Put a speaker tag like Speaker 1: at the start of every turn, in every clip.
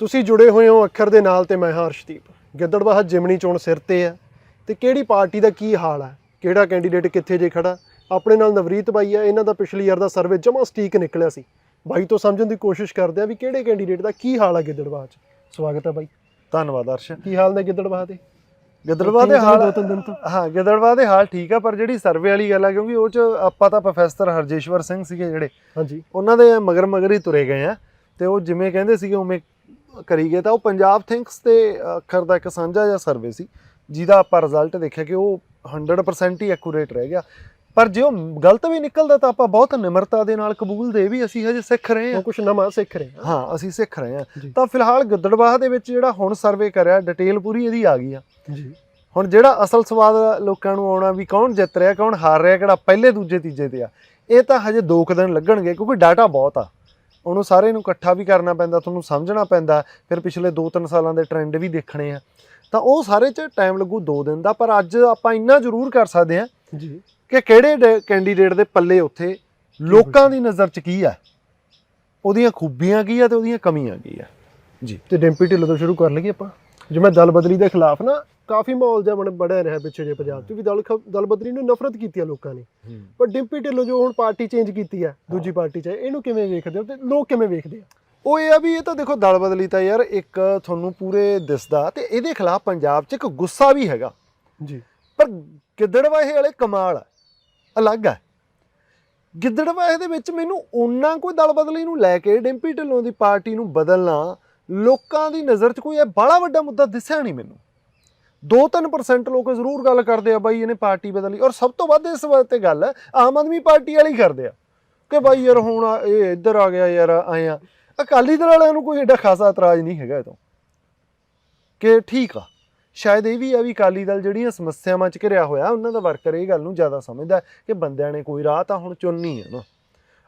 Speaker 1: ਤੁਸੀਂ ਜੁੜੇ ਹੋਏ ਹੋ ਅੱਖਰ ਦੇ ਨਾਲ ਤੇ ਮੈਂ ਹਾਂ ਹਰਸ਼ਦੀਪ ਗਿੱਦੜਬਾਹਾ ਜਿਮਣੀ ਚੋਣ ਸਿਰ ਤੇ ਆ ਤੇ ਕਿਹੜੀ ਪਾਰਟੀ ਦਾ ਕੀ ਹਾਲ ਹੈ? ਕਿਹੜਾ ਕੈਂਡੀਡੇਟ ਕਿੱਥੇ ਜੇ ਖੜਾ? ਆਪਣੇ ਨਾਲ ਨਵਰੀਤ ਬਾਈ ਆ ਇਹਨਾਂ ਦਾ ਪਿਛਲੀ ਵਾਰ ਦਾ ਸਰਵੇ ਜਮਾ ਸਟੀਕ ਨਿਕਲਿਆ ਸੀ। ਬਾਈ ਤੋਂ ਸਮਝਣ ਦੀ ਕੋਸ਼ਿਸ਼ ਕਰਦੇ ਆ ਵੀ ਕਿਹੜੇ ਕੈਂਡੀਡੇਟ ਦਾ ਕੀ ਹਾਲ ਹੈ ਗਿੱਦੜਬਾਹਾ 'ਚ। ਸਵਾਗਤ ਹੈ ਬਾਈ।
Speaker 2: ਧੰਨਵਾਦ ਅਰਸ਼
Speaker 1: ਕੀ ਹਾਲ ਨੇ ਗਿੱਦੜਬਾਹਾ ਦੇ?
Speaker 2: ਗਿੱਦੜਵਾ ਦੇ ਹਾਲ
Speaker 1: ਦੋ ਤਿੰਨ ਦਿਨ ਤੋਂ।
Speaker 2: ਹਾਂ ਗਿੱਦੜਵਾ ਦੇ ਹਾਲ ਠੀਕ ਆ ਪਰ ਜਿਹੜੀ ਸਰਵੇ ਵਾਲੀ ਗੱਲ ਆ ਕਿਉਂਕਿ ਉਹ ਚ ਆਪਾਂ ਤਾਂ ਪ੍ਰੋਫੈਸਰ ਹਰਜੇਸ਼ਵਰ ਸਿੰਘ ਸੀਗੇ ਜਿਹੜੇ।
Speaker 1: ਹਾਂਜੀ।
Speaker 2: ਉਹਨਾਂ ਦੇ ਮਗਰ ਮਗਰ ਹੀ ਤੁਰੇ ਗਏ ਆ ਤੇ ਉਹ ਜਿਵੇਂ ਕਹਿੰਦੇ ਸੀਗੇ ਉਵੇਂ ਕਰੀ ਗਏ ਤਾਂ ਉਹ ਪੰਜਾਬ ਥਿੰਕਸ ਤੇ ਅੱਖਰ ਦਾ ਇੱਕ ਸਾਂਝਾ ਜਿਹਾ ਸਰਵੇ ਸੀ ਜਿਹਦਾ ਆਪਾਂ ਰਿਜ਼ਲਟ ਦੇਖਿਆ ਕਿ ਉਹ 100% ਹੀ ਐਕੂਰੇਟ ਰਹਿ ਗਿਆ। ਪਰ ਜੇ ਉਹ ਗਲਤ ਵੀ ਨਿਕਲਦਾ ਤਾਂ ਆਪਾਂ ਬਹੁਤ ਨਿਮਰਤਾ ਦੇ ਨਾਲ ਕਬੂਲ ਦੇ ਵੀ ਅਸੀਂ ਹਜੇ ਸਿੱਖ ਰਹੇ ਹਾਂ।
Speaker 1: ਕੁਝ ਨਵਾਂ ਸਿੱਖ ਰਹੇ ਹਾਂ।
Speaker 2: ਹਾਂ ਅਸੀਂ ਸਿੱਖ ਰਹੇ ਹਾਂ। ਤਾਂ ਫਿਲਹਾਲ ਗਿੱਦੜਬਾਹਾ ਦੇ ਵਿੱਚ ਜਿਹੜਾ ਹੁਣ ਸਰਵੇ ਕਰਿਆ ਡਿਟੇਲ ਪੂਰੀ ਇਹਦੀ ਆ ਗਈ ਆ।
Speaker 1: ਜੀ।
Speaker 2: ਹੁਣ ਜਿਹੜਾ ਅਸਲ ਸਵਾਦ ਲੋਕਾਂ ਨੂੰ ਆਉਣਾ ਵੀ ਕੌਣ ਜਿੱਤ ਰਿਹਾ ਕੌਣ ਹਾਰ ਰਿਹਾ ਕਿਹੜਾ ਪਹਿਲੇ ਦੂਜੇ ਤੀਜੇ ਤੇ ਆ ਇਹ ਤਾਂ ਹਜੇ 2 ਕੁ ਦਿਨ ਲੱਗਣਗੇ ਕਿਉਂਕਿ ਡਾਟਾ ਬਹੁਤ ਆ। ਉਹਨੂੰ ਸਾਰੇ ਨੂੰ ਇਕੱਠਾ ਵੀ ਕਰਨਾ ਪੈਂਦਾ ਤੁਹਾਨੂੰ ਸਮਝਣਾ ਪੈਂਦਾ ਫਿਰ ਪਿਛਲੇ 2-3 ਸਾਲਾਂ ਦੇ ਟ੍ਰੈਂਡ ਵੀ ਦੇਖਣੇ ਆ। ਤਾਂ ਉਹ ਸਾਰੇ 'ਚ ਟਾਈਮ ਲੱਗੂ 2 ਦਿਨ ਦਾ ਪਰ ਅੱਜ ਆਪਾਂ ਇੰਨਾ ਜ਼ਰੂਰ ਕਰ ਸਕਦੇ ਹਾਂ
Speaker 1: ਜੀ।
Speaker 2: ਕਿ ਕਿਹੜੇ ਕੈਂਡੀਡੇਟ ਦੇ ਪੱਲੇ ਉੱਥੇ ਲੋਕਾਂ ਦੀ ਨਜ਼ਰ 'ਚ ਕੀ ਆ? ਉਹਦੀਆਂ ਖੂਬੀਆਂ ਕੀ ਆ ਤੇ ਉਹਦੀਆਂ ਕਮੀਆਂ ਕੀ ਆ? ਜੀ।
Speaker 1: ਤੇ ਡਿੰਪੀ ਢਿੱਲੋਂ ਤੋਂ ਸ਼ੁਰੂ ਕਰ ਲਈਏ ਆਪਾਂ। ਜਿਵੇਂ ਦਲ ਬਦਲੀ ਦੇ ਖਿਲਾਫ ਨਾ ਕਾਫੀ ਮਾਹੌਲ ਜਿਹਾ ਬਣ ਬੜਿਆ ਰਿਹਾ ਪਿੱਛੇ ਜੇ ਪੰਜਾਬ 'ਚ ਵੀ ਦਲ ਖ- ਦਲ ਬਦਲੀ ਨੂੰ ਨਫ਼ਰਤ ਕੀਤੀ ਆ ਲੋਕਾਂ ਨੇ। ਪਰ ਡਿੰਪੀ ਢਿੱਲੋਂ ਜੋ ਹੁਣ ਪਾਰਟੀ ਚੇਂਜ ਕੀਤੀ ਆ ਦੂਜੀ ਪਾਰਟੀ 'ਚ ਇਹਨੂੰ ਕਿਵੇਂ ਵੇਖਦੇ ਹੋ ਤੇ ਲੋਕ ਕਿਵੇਂ ਵੇਖਦੇ ਆ?
Speaker 2: ਉਹ ਇਹ ਆ ਵੀ ਇਹ ਤਾਂ ਦੇਖੋ ਦਲ ਬਦਲੀ ਤਾਂ ਯਾਰ ਇੱਕ ਤੁਹਾਨੂੰ ਪੂਰੇ ਦਿਸਦਾ ਤੇ ਇਹਦੇ ਖਿਲਾਫ ਪੰਜਾਬ 'ਚ ਇੱਕ ਗੁੱਸਾ ਵੀ ਹੈਗਾ।
Speaker 1: ਜੀ।
Speaker 2: ਪਰ ਗਿੱਦੜਵਾਹੇ ਵਾਲੇ ਕਮਾਲ ਆ ਅਲੱਗ ਆ। ਗਿੱਦੜਵਾਹੇ ਦੇ ਵਿੱਚ ਮੈਨੂੰ ਉਹਨਾਂ ਕੋਈ ਦਲ ਬਦਲੀ ਨੂੰ ਲੈ ਕੇ ਡਿੰਪੀ ਢਿੱਲੋਂ ਦੀ ਪਾਰਟੀ ਨੂੰ ਬਦਲਣਾ ਲੋਕਾਂ ਦੀ ਨਜ਼ਰ 'ਚ ਕੋਈ ਇਹ ਬੜਾ ਵੱਡਾ ਮੁੱਦਾ ਦਿਸਿਆ ਨਹੀਂ ਮੈਨੂੰ। 2-3% ਲੋਕ ਜ਼ਰੂਰ ਗੱਲ ਕਰਦੇ ਆ ਬਾਈ ਇਹਨੇ ਪਾਰਟੀ ਬਦਲੀ ਔਰ ਸਭ ਤੋਂ ਵੱਧ ਇਸ ਵਾਰ ਤੇ ਗੱਲ ਆਮ ਆਦਮੀ ਪਾਰਟੀ ਵਾਲੀ ਕਰਦੇ ਆ ਕਿ ਬਾਈ ਯਾਰ ਹੁਣ ਇਹ ਇੱਧਰ ਆ ਗਿਆ ਯਾਰ ਆਇਆ ਅਕਾਲੀ ਦਲ ਵਾਲਿਆਂ ਨੂੰ ਕੋਈ ਏਡਾ ਖਾਸਾ ਇਤਰਾਜ਼ ਨਹੀਂ ਹੈਗਾ ਇਹ ਤੋਂ ਕਿ ਠੀਕ ਆ। ਸ਼ਾਇਦ ਇਹ ਵੀ ਆ ਵੀ ਅਕਾਲੀ ਦਲ ਜਿਹੜੀਆਂ ਸਮੱਸਿਆਵਾਂ 'ਚ ਘਿਰਿਆ ਹੋਇਆ, ਉਹਨਾਂ ਦਾ ਵਰਕਰ ਇਹ ਗੱਲ ਨੂੰ ਜ਼ਿਆਦਾ ਸਮਝਦਾ ਕਿ ਬੰਦਿਆਂ ਨੇ ਕੋਈ ਰਾਹ ਤਾਂ ਹੁਣ ਚੁਣਨੀ ਹੈ ਨਾ।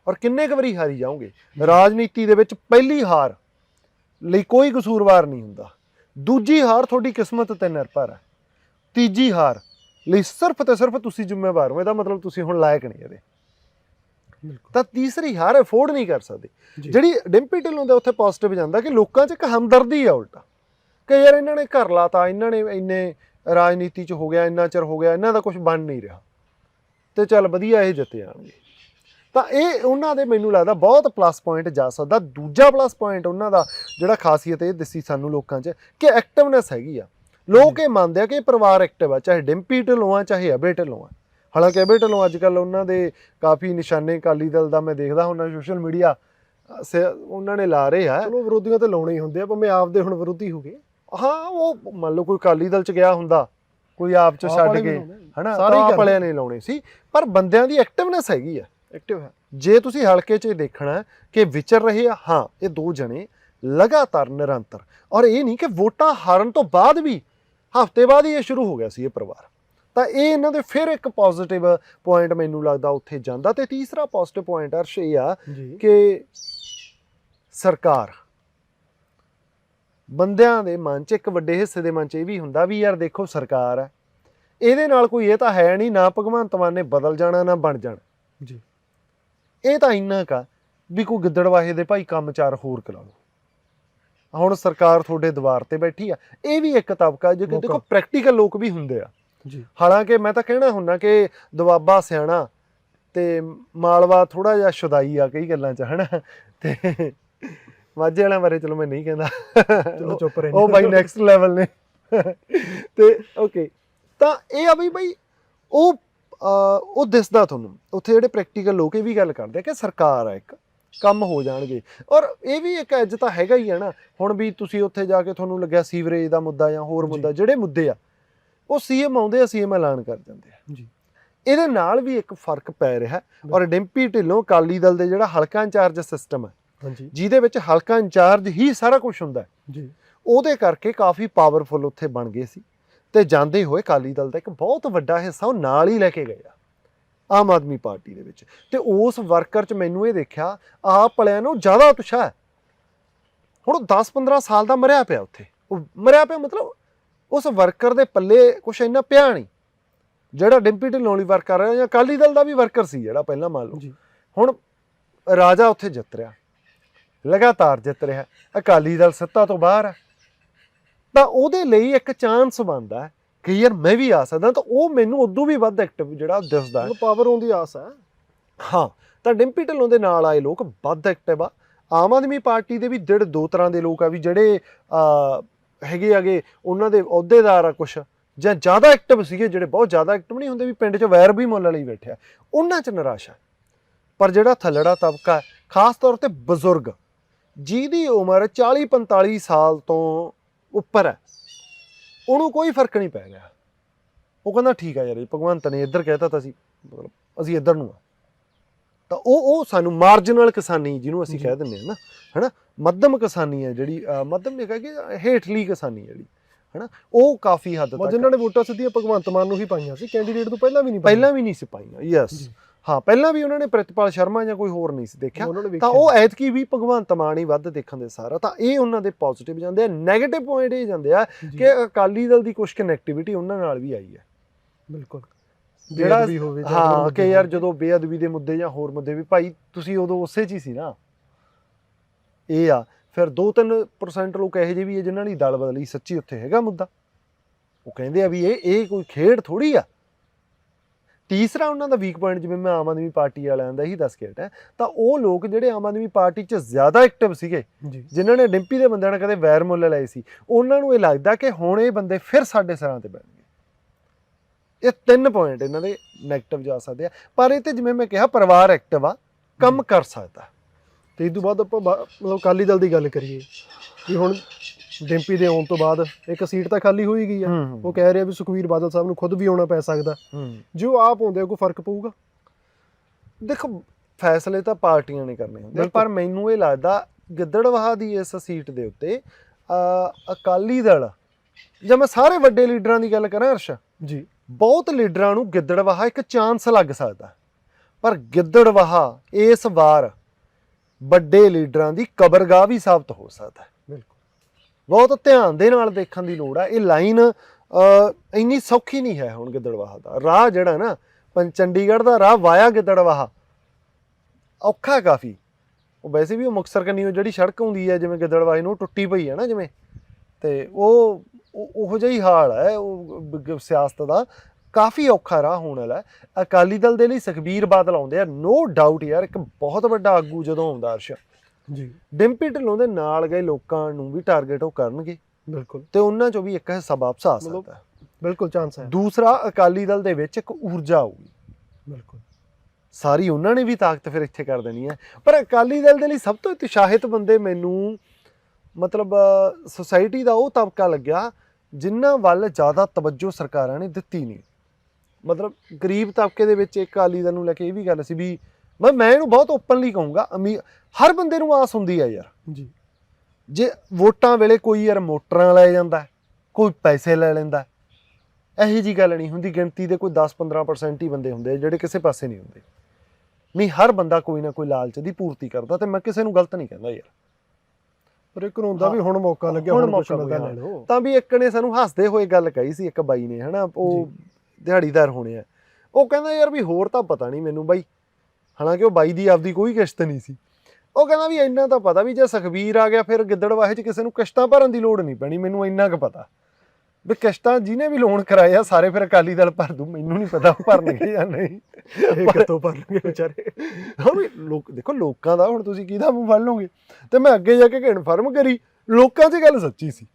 Speaker 2: ਔਰ ਕਿੰਨੇ ਕੁ ਵਾਰੀ ਹਾਰੀ ਜਾਓਗੇ? ਰਾਜਨੀਤੀ ਦੇ ਵਿੱਚ ਪਹਿਲੀ ਹਾਰ ਲਈ ਕੋਈ ਕਸੂਰਵਾਰ ਨਹੀਂ ਹੁੰਦਾ। ਦੂਜੀ ਹਾਰ ਤੁਹਾਡੀ ਕਿਸਮਤ ਤੇ ਨਿਰਭਰ ਹੈ। ਤੀਜੀ ਹਾਰ ਲਈ ਸਿਰਫ ਤੇ ਸਿਰਫ ਤੁਸੀਂ ਜ਼ਿੰਮੇਵਾਰ ਹੋ ਇਹਦਾ ਮਤਲਬ ਤੁਸੀਂ ਹੁਣ ਲਾਇਕ ਨਹੀਂ ਇਹਦੇ। ਤਾਂ ਤੀਸਰੀ ਹਾਰ ਅਫੋਰਡ ਨਹੀਂ ਕਰ ਸਕਦੇ। ਜਿਹੜੀ ਡਿੰਪੀ ਢਿੱਲੋਂ ਦਾ ਉੱਥੇ ਪੋਜ਼ਿਟਿਵ ਜਾਂਦਾ ਕਿ ਲੋਕਾਂ 'ਚ ਇੱਕ ਹਮਦਰਦੀ ਆ ਉਲਟਾ। ਕਿ ਯਾਰ ਇਹਨਾਂ ਨੇ ਘਰ ਲਾਤਾ ਇਹਨਾਂ ਨੇ ਇੰਨੇ ਰਾਜਨੀਤੀ 'ਚ ਹੋ ਗਿਆ ਇੰਨਾ ਚਿਰ ਹੋ ਗਿਆ ਇਹਨਾਂ ਦਾ ਕੁਝ ਬਣ ਨਹੀਂ ਰਿਹਾ। ਤੇ ਚੱਲ ਵਧੀਆ ਇਹ ਜਿੱਤ ਜਾਣਗੇ। ਤਾਂ ਇਹ ਉਹਨਾਂ ਦੇ ਮੈਨੂੰ ਲੱਗਦਾ ਬਹੁਤ ਪਲੱਸ ਪੁਆਇੰਟ ਜਾ ਸਕਦਾ। ਦੂਜਾ ਪਲੱਸ ਪੁਆਇੰਟ ਉਹਨਾਂ ਦਾ ਜਿਹੜਾ ਖਾਸੀਅਤ ਇਹ ਦੱਸੀ ਸਾਨੂੰ ਲੋਕਾਂ 'ਚ ਕਿ ਐਕਟਿਵਨੈਸ ਹੈਗੀ ਆ। ਲੋਕ ਇਹ ਮੰਨਦੇ ਆ ਕਿ ਪਰਿਵਾਰ ਐਕਟਿਵ ਆ ਚਾਹੇ ਡਿੰਪੀ ਢਿੱਲੋਂ ਆ ਚਾਹੇ ਅਬੇ ਢਿੱਲੋਂ ਆ। ਹਾਲਾਂਕਿ ਅਬੇ ਢਿੱਲੋਂ ਅੱਜ ਕੱਲ ਉਹਨਾਂ ਦੇ ਕਾਫੀ ਨਿਸ਼ਾਨੇ ਅਕਾਲੀ ਦਲ ਦਾ ਮੈਂ ਦੇਖਦਾ ਹੁੰਦਾ ਸੋਸ਼ਲ ਮੀਡੀਆ ਉਹਨਾਂ ਨੇ ਲਾ ਰਹੇ ਆ।
Speaker 1: ਚਲੋ ਵਿਰੋਧੀਆਂ ਤੇ ਲਾਉਣੇ ਹੀ ਹੁੰਦੇ ਆ ਭਾਵੇਂ ਆਪਦੇ ਹੁਣ ਵਿਰੋਧੀ ਹੋ ਗਏ।
Speaker 2: ਹਾਂ ਉਹ ਮੰਨ ਲਓ ਕੋਈ ਅਕਾਲੀ ਦਲ ਚ ਗਿਆ ਹੁੰਦਾ ਕੋਈ ਆਪ ਚ ਛੱਡ ਕੇ। ਹਨਾ
Speaker 1: ਸਾਰੇ।
Speaker 2: ਵਾਲਿਆਂ ਨੇ ਲਾਉਣੇ ਸੀ। ਪਰ ਬੰਦਿਆਂ ਦੀ ਐਕਟਿਵਨੈਸ ਹੈਗੀ ਆ।
Speaker 1: ਐਕਟਿਵ ਹੈ।
Speaker 2: ਜੇ ਤੁਸੀਂ ਹਲਕੇ 'ਚ ਦੇਖਣਾ ਕਿ ਵਿਚਰ ਰਹੇ ਆ ਹਾਂ ਇਹ ਦੋ ਜਣੇ ਲਗਾਤਾਰ ਨਿਰੰਤਰ। ਔਰ ਇਹ ਨਹੀਂ ਕਿ ਵੋਟਾਂ ਹਾਰਨ ਤੋਂ ਬਾਅਦ ਵੀ ਹਫ਼ਤੇ ਬਾਅਦ ਹੀ ਇਹ ਸ਼ੁਰੂ ਹੋ ਗਿਆ ਸੀ ਇਹ ਪਰਿਵਾਰ। ਤਾਂ ਇਹ ਇਹਨਾਂ ਦੇ ਫਿਰ ਇੱਕ ਪੋਜ਼ਿਟਿਵ ਪੁਆਇੰਟ ਮੈਨੂੰ ਲੱਗਦਾ ਉੱਥੇ ਜਾਂਦਾ ਤੇ ਤੀਸਰਾ ਪੋਜ਼ਿਟਿਵ ਪੁਆਇੰਟ ਅਰਸ਼ ਇਹ ਆ ਕਿ ਸਰਕਾਰ ਬੰਦਿਆਂ ਦੇ ਮਨ 'ਚ ਇੱਕ ਵੱਡੇ ਹਿੱਸੇ ਦੇ ਮਨ 'ਚ ਇਹ ਵੀ ਹੁੰਦਾ ਵੀ ਯਾਰ ਦੇਖੋ ਸਰਕਾਰ ਹੈ। ਇਹਦੇ ਨਾਲ ਕੋਈ ਇਹ ਤਾਂ ਹੈ ਨਹੀਂ ਨਾ ਭਗਵੰਤ ਮਾਨ ਨੇ ਬਦਲ ਜਾਣਾ ਨਾ ਬਣ ਜਾਣਾ।
Speaker 1: ਜੀ।
Speaker 2: ਇਹ ਤਾਂ ਇੰਨਾ ਕਾ ਵੀ ਕੋਈ ਗਿੱਦੜਵਾਹੇ ਦੇ ਭਾਈ ਕੰਮ ਚਾਰ ਹੋਰ ਕਰਾ ਲਓ। ਹੁਣ ਸਰਕਾਰ ਤੁਹਾਡੇ ਦਵਾਰ ਤੇ ਬੈਠੀ ਆ ਇਹ ਵੀ ਇੱਕ ਤਬਕਾ ਜੋ ਕਿ। ਦੇਖੋ ਪ੍ਰੈਕਟੀਕਲ ਲੋਕ ਵੀ ਹੁੰਦੇ ਆ।
Speaker 1: ਜੀ।
Speaker 2: ਹਾਲਾਂਕਿ ਮੈਂ ਤਾਂ ਕਹਿਣਾ ਹੁੰਨਾ ਕਿ ਦਵਾਬਾ ਸਿਆਣਾ ਤੇ ਮਾਲਵਾ ਥੋੜਾ ਜਿਹਾ ਸ਼ੁਦਾਈ ਆ ਕਈ ਗੱਲਾਂ 'ਚ ਹਨਾ? ਤੇ ਮਾਝੇ ਵਾਲਿਆਂ ਬਾਰੇ ਚਲੋ ਮੈਂ ਨਹੀਂ ਕਹਿੰਦਾ।
Speaker 1: ਚਲੋ ਚੁੱਪ ਰਹੇ
Speaker 2: ਉਹ ਬਾਈ ਨੈਕਸਟ ਲੈਵਲ ਨੇ। ਤੇ ਓਕੇ ਤਾਂ ਇਹ ਆ ਵੀ ਬਾਈ ਉਹ ਉਹ ਦਿਸਦਾ ਤੁਹਾਨੂੰ। ਉੱਥੇ ਜਿਹੜੇ ਪ੍ਰੈਕਟੀਕਲ ਲੋਕ ਇਹ ਵੀ ਗੱਲ ਕਰਦੇ ਆ ਕਿ ਸਰਕਾਰ ਆ ਇੱਕ ਕੰਮ ਹੋ ਜਾਣਗੇ। ਔਰ ਇਹ ਵੀ ਇੱਕ ਐਜ ਤਾਂ ਹੈਗਾ ਹੀ ਹੈ ਨਾ। ਹੁਣ ਵੀ ਤੁਸੀਂ ਉੱਥੇ ਜਾ ਕੇ ਤੁਹਾਨੂੰ ਲੱਗਿਆ ਸੀਵਰੇਜ ਦਾ ਮੁੱਦਾ ਜਾਂ ਹੋਰ। ਮੁੱਦਾ ਜਿਹੜੇ ਮੁੱਦੇ ਆ ਉਹ ਸੀਐਮ ਆਉਂਦੇ ਆ ਸੀਐਮ ਐਲਾਨ ਕਰ ਜਾਂਦੇ ਆ।
Speaker 1: ਜੀ।
Speaker 2: ਇਹਦੇ ਨਾਲ ਵੀ ਇੱਕ ਫ਼ਰਕ ਪੈ ਰਿਹਾ ਔਰ ਡਿੰਪੀ ਢਿੱਲੋਂ ਅਕਾਲੀ ਦਲ ਦੇ ਜਿਹੜਾ ਹਲਕਾ ਇੰਚਾਰਜ ਸਿਸਟਮ ਹੈ
Speaker 1: ਹਾਂਜੀ।
Speaker 2: ਜਿਹਦੇ ਵਿੱਚ ਹਲਕਾ ਇੰਚਾਰਜ ਹੀ ਸਾਰਾ ਕੁਝ ਹੁੰਦਾ। ਹੈ
Speaker 1: ਜੀ।
Speaker 2: ਉਹਦੇ ਕਰਕੇ ਕਾਫੀ ਪਾਵਰਫੁਲ ਉੱਥੇ ਬਣ ਗਏ ਸੀ। ਤੇ ਜਾਂਦੇ ਹੋਏ ਅਕਾਲੀ ਦਲ ਦਾ ਇੱਕ ਬਹੁਤ ਵੱਡਾ ਹਿੱਸਾ ਉਹ ਨਾਲ ਹੀ ਲੈ ਕੇ ਗਏ ਆ ਆਮ ਆਦਮੀ ਪਾਰਟੀ ਦੇ ਵਿੱਚ। ਤੇ ਉਸ ਵਰਕਰ 'ਚ ਮੈਨੂੰ ਇਹ ਦੇਖਿਆ ਆਪ ਭਲਿਆਂ ਨੂੰ ਜ਼ਿਆਦਾ ਉਤਸ਼ਾਹ ਹੈ। ਹੁਣ 10-15 ਸਾਲ ਦਾ ਮਰਿਆ ਪਿਆ ਉੱਥੇ। ਉਹ ਮਰਿਆ ਪਿਆ ਮਤਲਬ ਉਸ ਵਰਕਰ ਦੇ ਪੱਲੇ ਕੁਛ ਇੰਨਾ ਪਿਆ ਨਹੀਂ। ਜਿਹੜਾ ਡਿੰਪੀ ਢਿੱਲੋਂ ਵਾਲੀ ਵਰਕਰ ਹੈ ਜਾਂ ਅਕਾਲੀ ਦਲ ਦਾ ਵੀ ਵਰਕਰ ਸੀ ਜਿਹੜਾ ਪਹਿਲਾਂ ਮੰਨ ਲਓ। ਹੁਣ ਰਾਜਾ ਉੱਥੇ ਜਿੱਤ ਰਿਹਾ। ਲਗਾਤਾਰ ਜਿੱਤ ਰਿਹਾ। ਅਕਾਲੀ ਦਲ ਸੱਤਾ ਤੋਂ ਬਾਹਰ ਹੈ ਤਾਂ ਉਹਦੇ ਲਈ ਇੱਕ ਚਾਂਸ ਬਣਦਾ ਹੈ ਕਿ ਯਾਰ ਮੈਂ ਵੀ ਆ ਸਕਦਾ ਤਾਂ ਉਹ ਮੈਨੂੰ ਉਦੋਂ ਵੀ ਵੱਧ ਐਕਟਿਵ ਜਿਹੜਾ ਦਿਸਦਾ ਹੈ।
Speaker 1: ਪਾਵਰ ਆਉਣ ਦੀ ਆਸ ਹੈ।
Speaker 2: ਹਾਂ ਤਾਂ ਡਿੰਪੀ ਢਿੱਲੋਂ ਦੇ ਨਾਲ ਆਏ ਲੋਕ ਵੱਧ ਐਕਟਿਵ ਆ। ਆਮ ਆਦਮੀ ਪਾਰਟੀ ਦੇ ਵੀ ਜਿਹੜੇ ਦੋ ਤਰ੍ਹਾਂ ਦੇ ਲੋਕ ਆ ਵੀ ਜਿਹੜੇ ਆ, ਹੈਗੇ ਆਗੇ ਉਹਨਾਂ ਦੇ ਅਹੁਦੇਦਾਰ ਆ ਕੁਛ ਜਾਂ ਜ਼ਿਆਦਾ ਐਕਟਿਵ ਸੀਗੇ ਜਿਹੜੇ ਬਹੁਤ ਜ਼ਿਆਦਾ ਐਕਟਿਵ ਨਹੀਂ ਹੁੰਦੇ ਵੀ ਪਿੰਡ 'ਚ ਵੈਰ ਵੀ ਮੁੱਲ ਲਈ ਬੈਠਿਆ ਉਹਨਾਂ 'ਚ ਨਿਰਾਸ਼ਾ ਪਰ ਜਿਹੜਾ ਥੱਲੜਾ ਤਬਕਾ ਖਾਸ ਤੌਰ ਤੇ ਬਜ਼ੁਰਗ ਜਿਹਦੀ ਉਮਰ 40 45 ਸਾਲ ਤੋਂ ਉੱਪਰ ਹੈ ਉਹਨੂੰ ਕੋਈ ਫ਼ਰਕ ਨਹੀਂ ਪੈ ਰਿਹਾ ਉਹ ਕਹਿੰਦਾ ਠੀਕ ਆ ਯਾਰ ਇਹ ਭਗਵੰਤ ਨੇ ਇੱਧਰ ਕਹਿਤਾ ਤਾਂ ਅਸੀਂ ਮਤਲਬ ਅਸੀਂ ਇੱਧਰ ਨੂੰ ਆ ਤਾਂ ਉਹ ਉਹ ਸਾਨੂੰ ਮਾਰਜਨਲ ਕਿਸਾਨੀ ਜਿਹਨੂੰ ਅਸੀਂ। ਕਹਿ ਦਿੰਦੇ ਹਾਂ ਨਾ ਹਨਾ ਮੱਧਮ ਕਿਸਾਨੀ ਹੈ ਜਿਹੜੀ ਮੱਧਮ ਕਹੇ ਕਿ ਹੇਠਲੀ ਕਿਸਾਨੀ ਹੈ ਜਿਹੜੀ ਹਨਾ ਉਹ ਕਾਫੀ ਹੱਦ ਤੱਕ
Speaker 1: ਜਿਨ੍ਹਾਂ ਨੇ ਵੋਟਾਂ ਸਿੱਧੀਆਂ ਭਗਵੰਤ ਮਾਨ ਨੂੰ ਹੀ ਪਾਈਆਂ ਸੀ ਕੈਂਡੀਡੇਟ ਤੋਂ ਪਹਿਲਾਂ ਵੀ ਨਹੀਂ।
Speaker 2: ਪਹਿਲਾਂ ਵੀ ਨਹੀਂ ਸੀ ਪਾਈਆਂ ਯੈਸ। ਹਾਂ ਪਹਿਲਾਂ ਵੀ ਉਹਨਾਂ ਨੇ ਪ੍ਰਿਤਪਾਲ ਸ਼ਰਮਾ ਜਾਂ ਕੋਈ ਹੋਰ ਨਹੀਂ ਸੀ ਦੇਖਿਆ। ਤਾਂ ਉਹ ਐਤਕੀ ਵੀ ਭਗਵੰਤ ਮਾਨ ਹੀ ਵੱਧ ਦੇਖਣ ਦੇ ਸਾਰਾ ਤਾਂ ਇਹ ਉਹਨਾਂ ਦੇ ਪੋਜ਼ਿਟਿਵ ਜਾਂਦੇ ਆ 네ਗੇਟਿਵ ਪੁਆਇੰਟ ਇਹ ਜਾਂਦੇ ਆ ਕਿ ਅਕਾਲੀ ਦਲ ਦੀ ਕੁਝ ਕਨੈਕਟੀਵਿਟੀ ਉਹਨਾਂ ਨਾਲ ਵੀ ਆਈ ਹੈ।
Speaker 1: ਬਿਲਕੁਲ।
Speaker 2: ਜਿਹੜਾ-
Speaker 1: ਵੀ ਹੋਵੇ
Speaker 2: ਹਾਂ ਕਿ ਯਾਰ। ਜਦੋਂ ਬੇਅਦਬੀ ਦੇ ਮੁੱਦੇ ਜਾਂ ਹੋਰ ਮੁੱਦੇ ਵੀ ਭਾਈ ਤੁਸੀਂ ਉਦੋਂ ਉਸੇ 'ਚ ਹੀ ਸੀ ਨਾ। ਇਹ ਆ ਫਿਰ 2-3% ਲੋਕ ਇਹੋ ਜਿਹੇ ਵੀ ਆ ਜਿਨ੍ਹਾਂ ਦੀ ਦਲ ਬਦਲੀ ਸੱਚੀ ਉੱਥੇ ਹੈਗਾ ਮੁੱਦਾ। ਉਹ ਕਹਿੰਦੇ ਆ ਵੀ ਇਹ ਇਹ ਕੋਈ ਖੇਡ ਥੋੜੀ ਆ। ਤੀਸਰਾ ਉਹਨਾਂ ਦਾ ਵੀਕ ਪੁਆਇੰਟ ਜਿਵੇਂ ਮੈਂ ਆਮ ਆਦਮੀ ਪਾਰਟੀ ਵਾਲਿਆਂ ਦਾ ਹੀ ਦੱਸ ਕੇ ਹਟਿਆ ਤਾਂ ਉਹ ਲੋਕ ਜਿਹੜੇ ਆਮ ਆਦਮੀ ਪਾਰਟੀ 'ਚ ਜ਼ਿਆਦਾ ਐਕਟਿਵ ਸੀਗੇ ਜਿਨ੍ਹਾਂ ਨੇ ਡਿੰਪੀ ਦੇ ਬੰਦਿਆਂ ਨਾਲ ਕਦੇ ਵੈਰ ਮੁੱਲ ਲਏ ਸੀ ਉਹਨਾਂ ਨੂੰ ਇਹ ਲੱਗਦਾ ਕਿ ਹੁਣ ਇਹ ਬੰਦੇ ਫਿਰ ਸਾਡੇ ਸਿਰਾਂ ਤੇ ਬੈਠਣਗੇ। ਇਹ ਤਿੰਨ ਪੁਆਇੰਟ ਇਹਨਾਂ ਦੇ 네ਗੇਟਿਵ ਜਾ ਸਕਦੇ ਆ ਪਰ ਇਹ ਤੇ ਜਿਵੇਂ ਮੈਂ ਕਿਹਾ ਪਰਿਵਾਰ ਐਕਟਿਵ ਆ ਕੰਮ ਕਰ ਸਕਦਾ।
Speaker 1: ਤੇ ਇਸ ਤੋਂ ਬਾਅਦ ਆਪਾਂ ਮਤਲਬ ਅਕਾਲੀ ਦਲ ਦੀ ਗੱਲ ਕਰੀਏ ਵੀ ਹੁਣ ਡਿੰਪੀ ਦੇ ਆਉਣ ਤੋਂ ਬਾਅਦ ਇੱਕ ਸੀਟ ਤਾਂ ਖਾਲੀ ਹੋਈ ਗਈ ਆ। ਉਹ ਕਹਿ ਰਿਹਾ ਵੀ ਸੁਖਵੀਰ ਬਾਦਲ ਸਾਹਿਬ ਨੂੰ ਖੁਦ ਵੀ ਆਉਣਾ ਪੈ ਸਕਦਾ। ਜੇ ਉਹ ਆਪ ਆਉਂਦੇ ਕੋਈ ਫ਼ਰਕ ਪਊਗਾ?
Speaker 2: ਦੇਖੋ ਫੈਸਲੇ ਤਾਂ ਪਾਰਟੀਆਂ ਨੇ ਕਰਨੇ ਹੁੰਦੇ। ਪਰ ਮੈਨੂੰ ਇਹ ਲੱਗਦਾ ਗਿੱਦੜਵਾਹਾ ਦੀ ਇਸ ਸੀਟ ਦੇ ਉੱਤੇ ਅਕਾਲੀ ਦਲ ਜੇ ਮੈਂ ਸਾਰੇ ਵੱਡੇ ਲੀਡਰਾਂ ਦੀ ਗੱਲ ਕਰਾਂ ਅਰਸ਼
Speaker 1: ਜੀ।
Speaker 2: ਬਹੁਤ ਲੀਡਰਾਂ ਨੂੰ ਗਿੱਦੜਵਾਹਾ ਇੱਕ ਚਾਂਸ ਲੱਗ ਸਕਦਾ। ਪਰ ਗਿੱਦੜਵਾਹਾ ਇਸ ਵਾਰ ਵੱਡੇ ਲੀਡਰਾਂ ਦੀ ਕਬਰਗਾਹ ਵੀ ਸਾਬਤ ਹੋ ਸਕਦਾ। ਬਹੁਤ ਧਿਆਨ ਦੇ ਨਾਲ ਦੇਖਣ ਦੀ ਲੋੜ ਹੈ ਇਹ ਲਾਈਨ ਇੰਨੀ ਸੌਖੀ ਨਹੀਂ ਹੈ ਹੁਣ ਗਿੱਦੜਵਾਹਾ ਦਾ। ਰਾਹ ਜਿਹੜਾ ਨਾ, ਪੰ, ਚੰਡੀਗੜ੍ਹ ਦਾ ਰਾਹ ਵਾਇਆ ਗਿੱਦੜਵਾਹਾ। ਔਖਾ ਕਾਫੀ। ਉਹ ਵੈਸੇ ਵੀ ਉਹ ਮੁਕਤਸਰ ਕੰਨੀ ਉਹ ਜਿਹੜੀ ਸੜਕ ਹੁੰਦੀ ਹੈ, ਜਿਵੇਂ ਗਿੱਦੜਵਾਹੀ ਨੂੰ ਟੁੱਟੀ ਪਈ ਹੈ ਨਾ ਜਿਵੇਂ, ਤੇ ਉਹ, ਉਹੋ ਜਿਹਾ ਹੀ ਹਾਲ ਹੈ, ਉਹ ਸਿਆਸਤ ਦਾ। ਕਾਫੀ ਔਖਾ ਰਾਹ ਹੋਣ ਵਾਲਾ ਅਕਾਲੀ ਦਲ ਦੇ ਲਈ ਸੁਖਬੀਰ ਬਾਦਲ ਆਉਂਦੇ ਆ। ਨੋ ਡਾਊਟ ਯਾਰ, ਇੱਕ ਬਹੁਤ ਵੱਡਾ ਆਗੂ ਜਦੋਂ ਆਉਂਦਾ ਅਰਸ਼।
Speaker 1: ਜੀ।
Speaker 2: ਡਿੰਪੀ ਢਿੱਲੋਂ ਦੇ ਨਾਲ ਗਏ ਲੋਕਾਂ ਨੂੰ ਵੀ ਟਾਰਗੇਟ ਉਹ ਕਰਨਗੇ।
Speaker 1: ਬਿਲਕੁਲ।
Speaker 2: ਤੇ ਉਹਨਾਂ ਚੋਂ ਵੀ ਇੱਕ ਹਿੱਸਾ ਵਾਪਸ ਆ ਸਕਦਾ।
Speaker 1: ਬਿਲਕੁਲ ਚਾਂਸ ਹੈ।
Speaker 2: ਦੂਸਰਾ ਅਕਾਲੀ ਦਲ ਦੇ ਵਿੱਚ ਇੱਕ ਊਰਜਾ ਆਊਗੀ।
Speaker 1: ਬਿਲਕੁਲ।
Speaker 2: ਸਾਰੀ ਉਹਨਾਂ ਨੇ ਵੀ ਤਾਕਤ ਫਿਰ ਇੱਥੇ ਕਰ ਦੇਣੀ ਹੈ। ਪਰ ਅਕਾਲੀ ਦਲ ਦੇ ਲਈ ਸਭ ਤੋਂ ਉਤਸ਼ਾਹਿਤ ਬੰਦੇ ਮੈਨੂੰ ਮਤਲਬ ਸੋਸਾਇਟੀ ਦਾ ਉਹ ਤਬਕਾ ਲੱਗਿਆ ਜਿਨ੍ਹਾਂ ਵੱਲ ਜ਼ਿਆਦਾ ਤਵੱਜੋ ਸਰਕਾਰਾਂ ਨੇ ਦਿੱਤੀ ਨਹੀਂ। ਮਤਲਬ ਗਰੀਬ ਤਬਕੇ ਦੇ ਵਿੱਚ ਇੱਕ ਅਕਾਲੀ ਦਲ ਨੂੰ ਲੈ ਕੇ ਇਹ ਵੀ ਗੱਲ ਸੀ ਵੀ ਮੈਂ ਮੈਂ ਇਹਨੂੰ ਬਹੁਤ ਓਪਨਲੀ ਕਹੂੰਗਾ ਅਮੀ ਹਰ ਬੰਦੇ ਨੂੰ ਆਸ ਹੁੰਦੀ ਹੈ ਯਾਰ।
Speaker 1: ਜੀ।
Speaker 2: ਜੇ ਵੋਟਾਂ ਵੇਲੇ ਕੋਈ ਯਾਰ ਮੋਟਰਾਂ ਲੈ ਜਾਂਦਾ ਕੋਈ ਪੈਸੇ ਲੈ ਲੈਂਦਾ। ਇਹੋ ਜੀ ਗੱਲ ਨਹੀਂ ਹੁੰਦੀ ਗਿਣਤੀ ਦੇ ਕੋਈ 10-15% ਹੀ ਬੰਦੇ ਹੁੰਦੇ ਜਿਹੜੇ ਕਿਸੇ ਪਾਸੇ ਨਹੀਂ ਹੁੰਦੇ। ਨਹੀਂ ਹਰ ਬੰਦਾ ਕੋਈ ਨਾ ਕੋਈ ਲਾਲਚ ਦੀ ਪੂਰਤੀ ਕਰਦਾ ਤੇ ਮੈਂ ਕਿਸੇ ਨੂੰ ਗਲਤ ਨਹੀਂ ਕਹਿੰਦਾ ਯਾਰ।
Speaker 1: ਪਰ ਇੱਕ ਨੂੰ ਹੁੰਦਾ ਵੀ ਹੁਣ ਮੌਕਾ ਲੱਗਿਆ
Speaker 2: ਹੁਣ
Speaker 1: ਕੁਛ
Speaker 2: ਮੌਕਾ।
Speaker 1: ਲੈ ਲਓ।
Speaker 2: ਤਾਂ ਵੀ ਇੱਕ ਨੇ ਸਾਨੂੰ ਹੱਸਦੇ ਹੋਏ ਗੱਲ ਕਹੀ ਸੀ ਇੱਕ ਬਾਈ ਨੇ ਹਨਾ ਉਹ ਦਿਹਾੜੀਦਾਰ ਹੋਣੇ ਆ। ਉਹ ਕਹਿੰਦਾ ਯਾਰ ਵੀ ਹੋਰ ਤਾਂ ਪਤਾ ਨਹੀਂ ਮੈਨੂੰ ਬਾਈ ਹਾਲਾਂਕਿ ਉਹ ਬਾਈ ਦੀ ਆਪਦੀ ਕੋਈ ਕਿਸ਼ਤ ਨਹੀਂ ਸੀ। ਉਹ ਕਹਿੰਦਾ ਵੀ ਇੰਨਾ ਤਾਂ ਪਤਾ ਵੀ ਜੇ ਸੁਖਬੀਰ ਆ ਗਿਆ ਫਿਰ ਗਿੱਦੜਵਾਹੇ 'ਚ ਕਿਸੇ ਨੂੰ ਕਿਸ਼ਤਾਂ ਭਰਨ ਦੀ ਲੋੜ ਨਹੀਂ ਪੈਣੀ ਮੈਨੂੰ ਇੰਨਾ ਕੁ ਪਤਾ। ਵੀ ਕਿਸ਼ਤਾਂ ਜਿਹਨੇ ਵੀ ਲੋਨ ਕਰਾਇਆ ਸਾਰੇ ਫਿਰ ਅਕਾਲੀ ਦਲ ਭਰ ਦੂ ਮੈਨੂੰ ਨਹੀਂ ਪਤਾ ਭਰਨਗੇ ਜਾਂ ਨਹੀਂ।
Speaker 1: ਇਹ ਕਿੱਥੋਂ ਭਰ ਲਣਗੇ ਵਿਚਾਰੇ?
Speaker 2: ਹਾਂ ਵੀ ਲੋਕ ਦੇਖੋ ਲੋਕਾਂ ਦਾ ਹੁਣ ਤੁਸੀਂ ਕਿਹਦਾ ਮੂੰਹ ਫੜ ਲਓਗੇ? ਤੇ ਮੈਂ ਅੱਗੇ ਜਾ ਕੇ ਕਨਫਰਮ ਕਰੀ ਲੋਕਾਂ 'ਚ ਗੱਲ ਸੱਚੀ ਸੀ।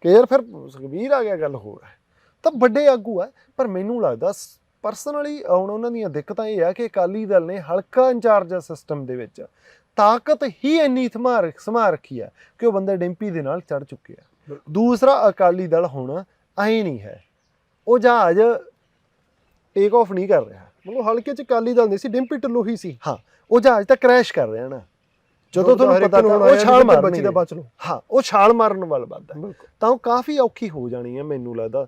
Speaker 2: ਕਿ ਯਾਰ ਫਿਰ ਸੁਖਬੀਰ ਆ ਗਿਆ ਗੱਲ ਹੋਰ ਹੈ। ਤਾਂ ਵੱਡੇ ਆਗੂ ਹੈ ਪਰ ਮੈਨੂੰ ਲੱਗਦਾ ਪਰਸਨਲੀ ਹੁਣ ਉਹਨਾਂ ਦੀਆਂ ਦਿੱਕਤਾਂ ਇਹ ਆ ਕਿ ਅਕਾਲੀ ਦਲ ਨੇ ਹਲਕਾ ਇੰਚਾਰਜ ਸਿਸਟਮ ਦੇ ਵਿੱਚ ਤਾਕਤ ਹੀ ਇੰਨੀ ਥਮਾ ਰੱਖ- ਸਮਾ ਰੱਖੀ ਹੈ ਕਿ ਉਹ ਬੰਦੇ ਡਿੰਪੀ ਦੇ ਨਾਲ ਚੜ ਚੁੱਕੇ ਆ ਦੂਸਰਾ ਅਕਾਲੀ ਦਲ ਹੁਣ ਐ ਨਹੀਂ ਹੈ। ਉਹ ਜਹਾਜ਼ ਟੇਕ ਆਫ ਨਹੀਂ ਕਰ ਰਿਹਾ।
Speaker 1: ਮਤਲਬ ਹਲਕੇ ਚ ਅਕਾਲੀ ਦਲ ਨਹੀਂ ਸੀ ਡਿੰਪੀ ਢਿੱਲੋਂ ਹੀ ਸੀ।
Speaker 2: ਹਾਂ ਉਹ ਜਹਾਜ਼ ਤਾਂ ਕ੍ਰੈਸ਼ ਕਰ ਰਿਹਾ ਨਾ। ਜਦੋਂ ਤੁਹਾਨੂੰ ਪਤਾ ਉਹ ਛਾਲ ਮਾਰਨੀ
Speaker 1: ਬਚੀ ਦਾ
Speaker 2: ਹੈ। ਹਾਂ ਉਹ ਛਾਲ ਮਾਰਨ ਵੱਲ ਵੱਧਦਾ ਤਾਂ ਉਹ ਕਾਫੀ ਔਖੀ ਹੋ ਜਾਣੀ ਹੈ ਮੈਨੂੰ ਲੱਗਦਾ।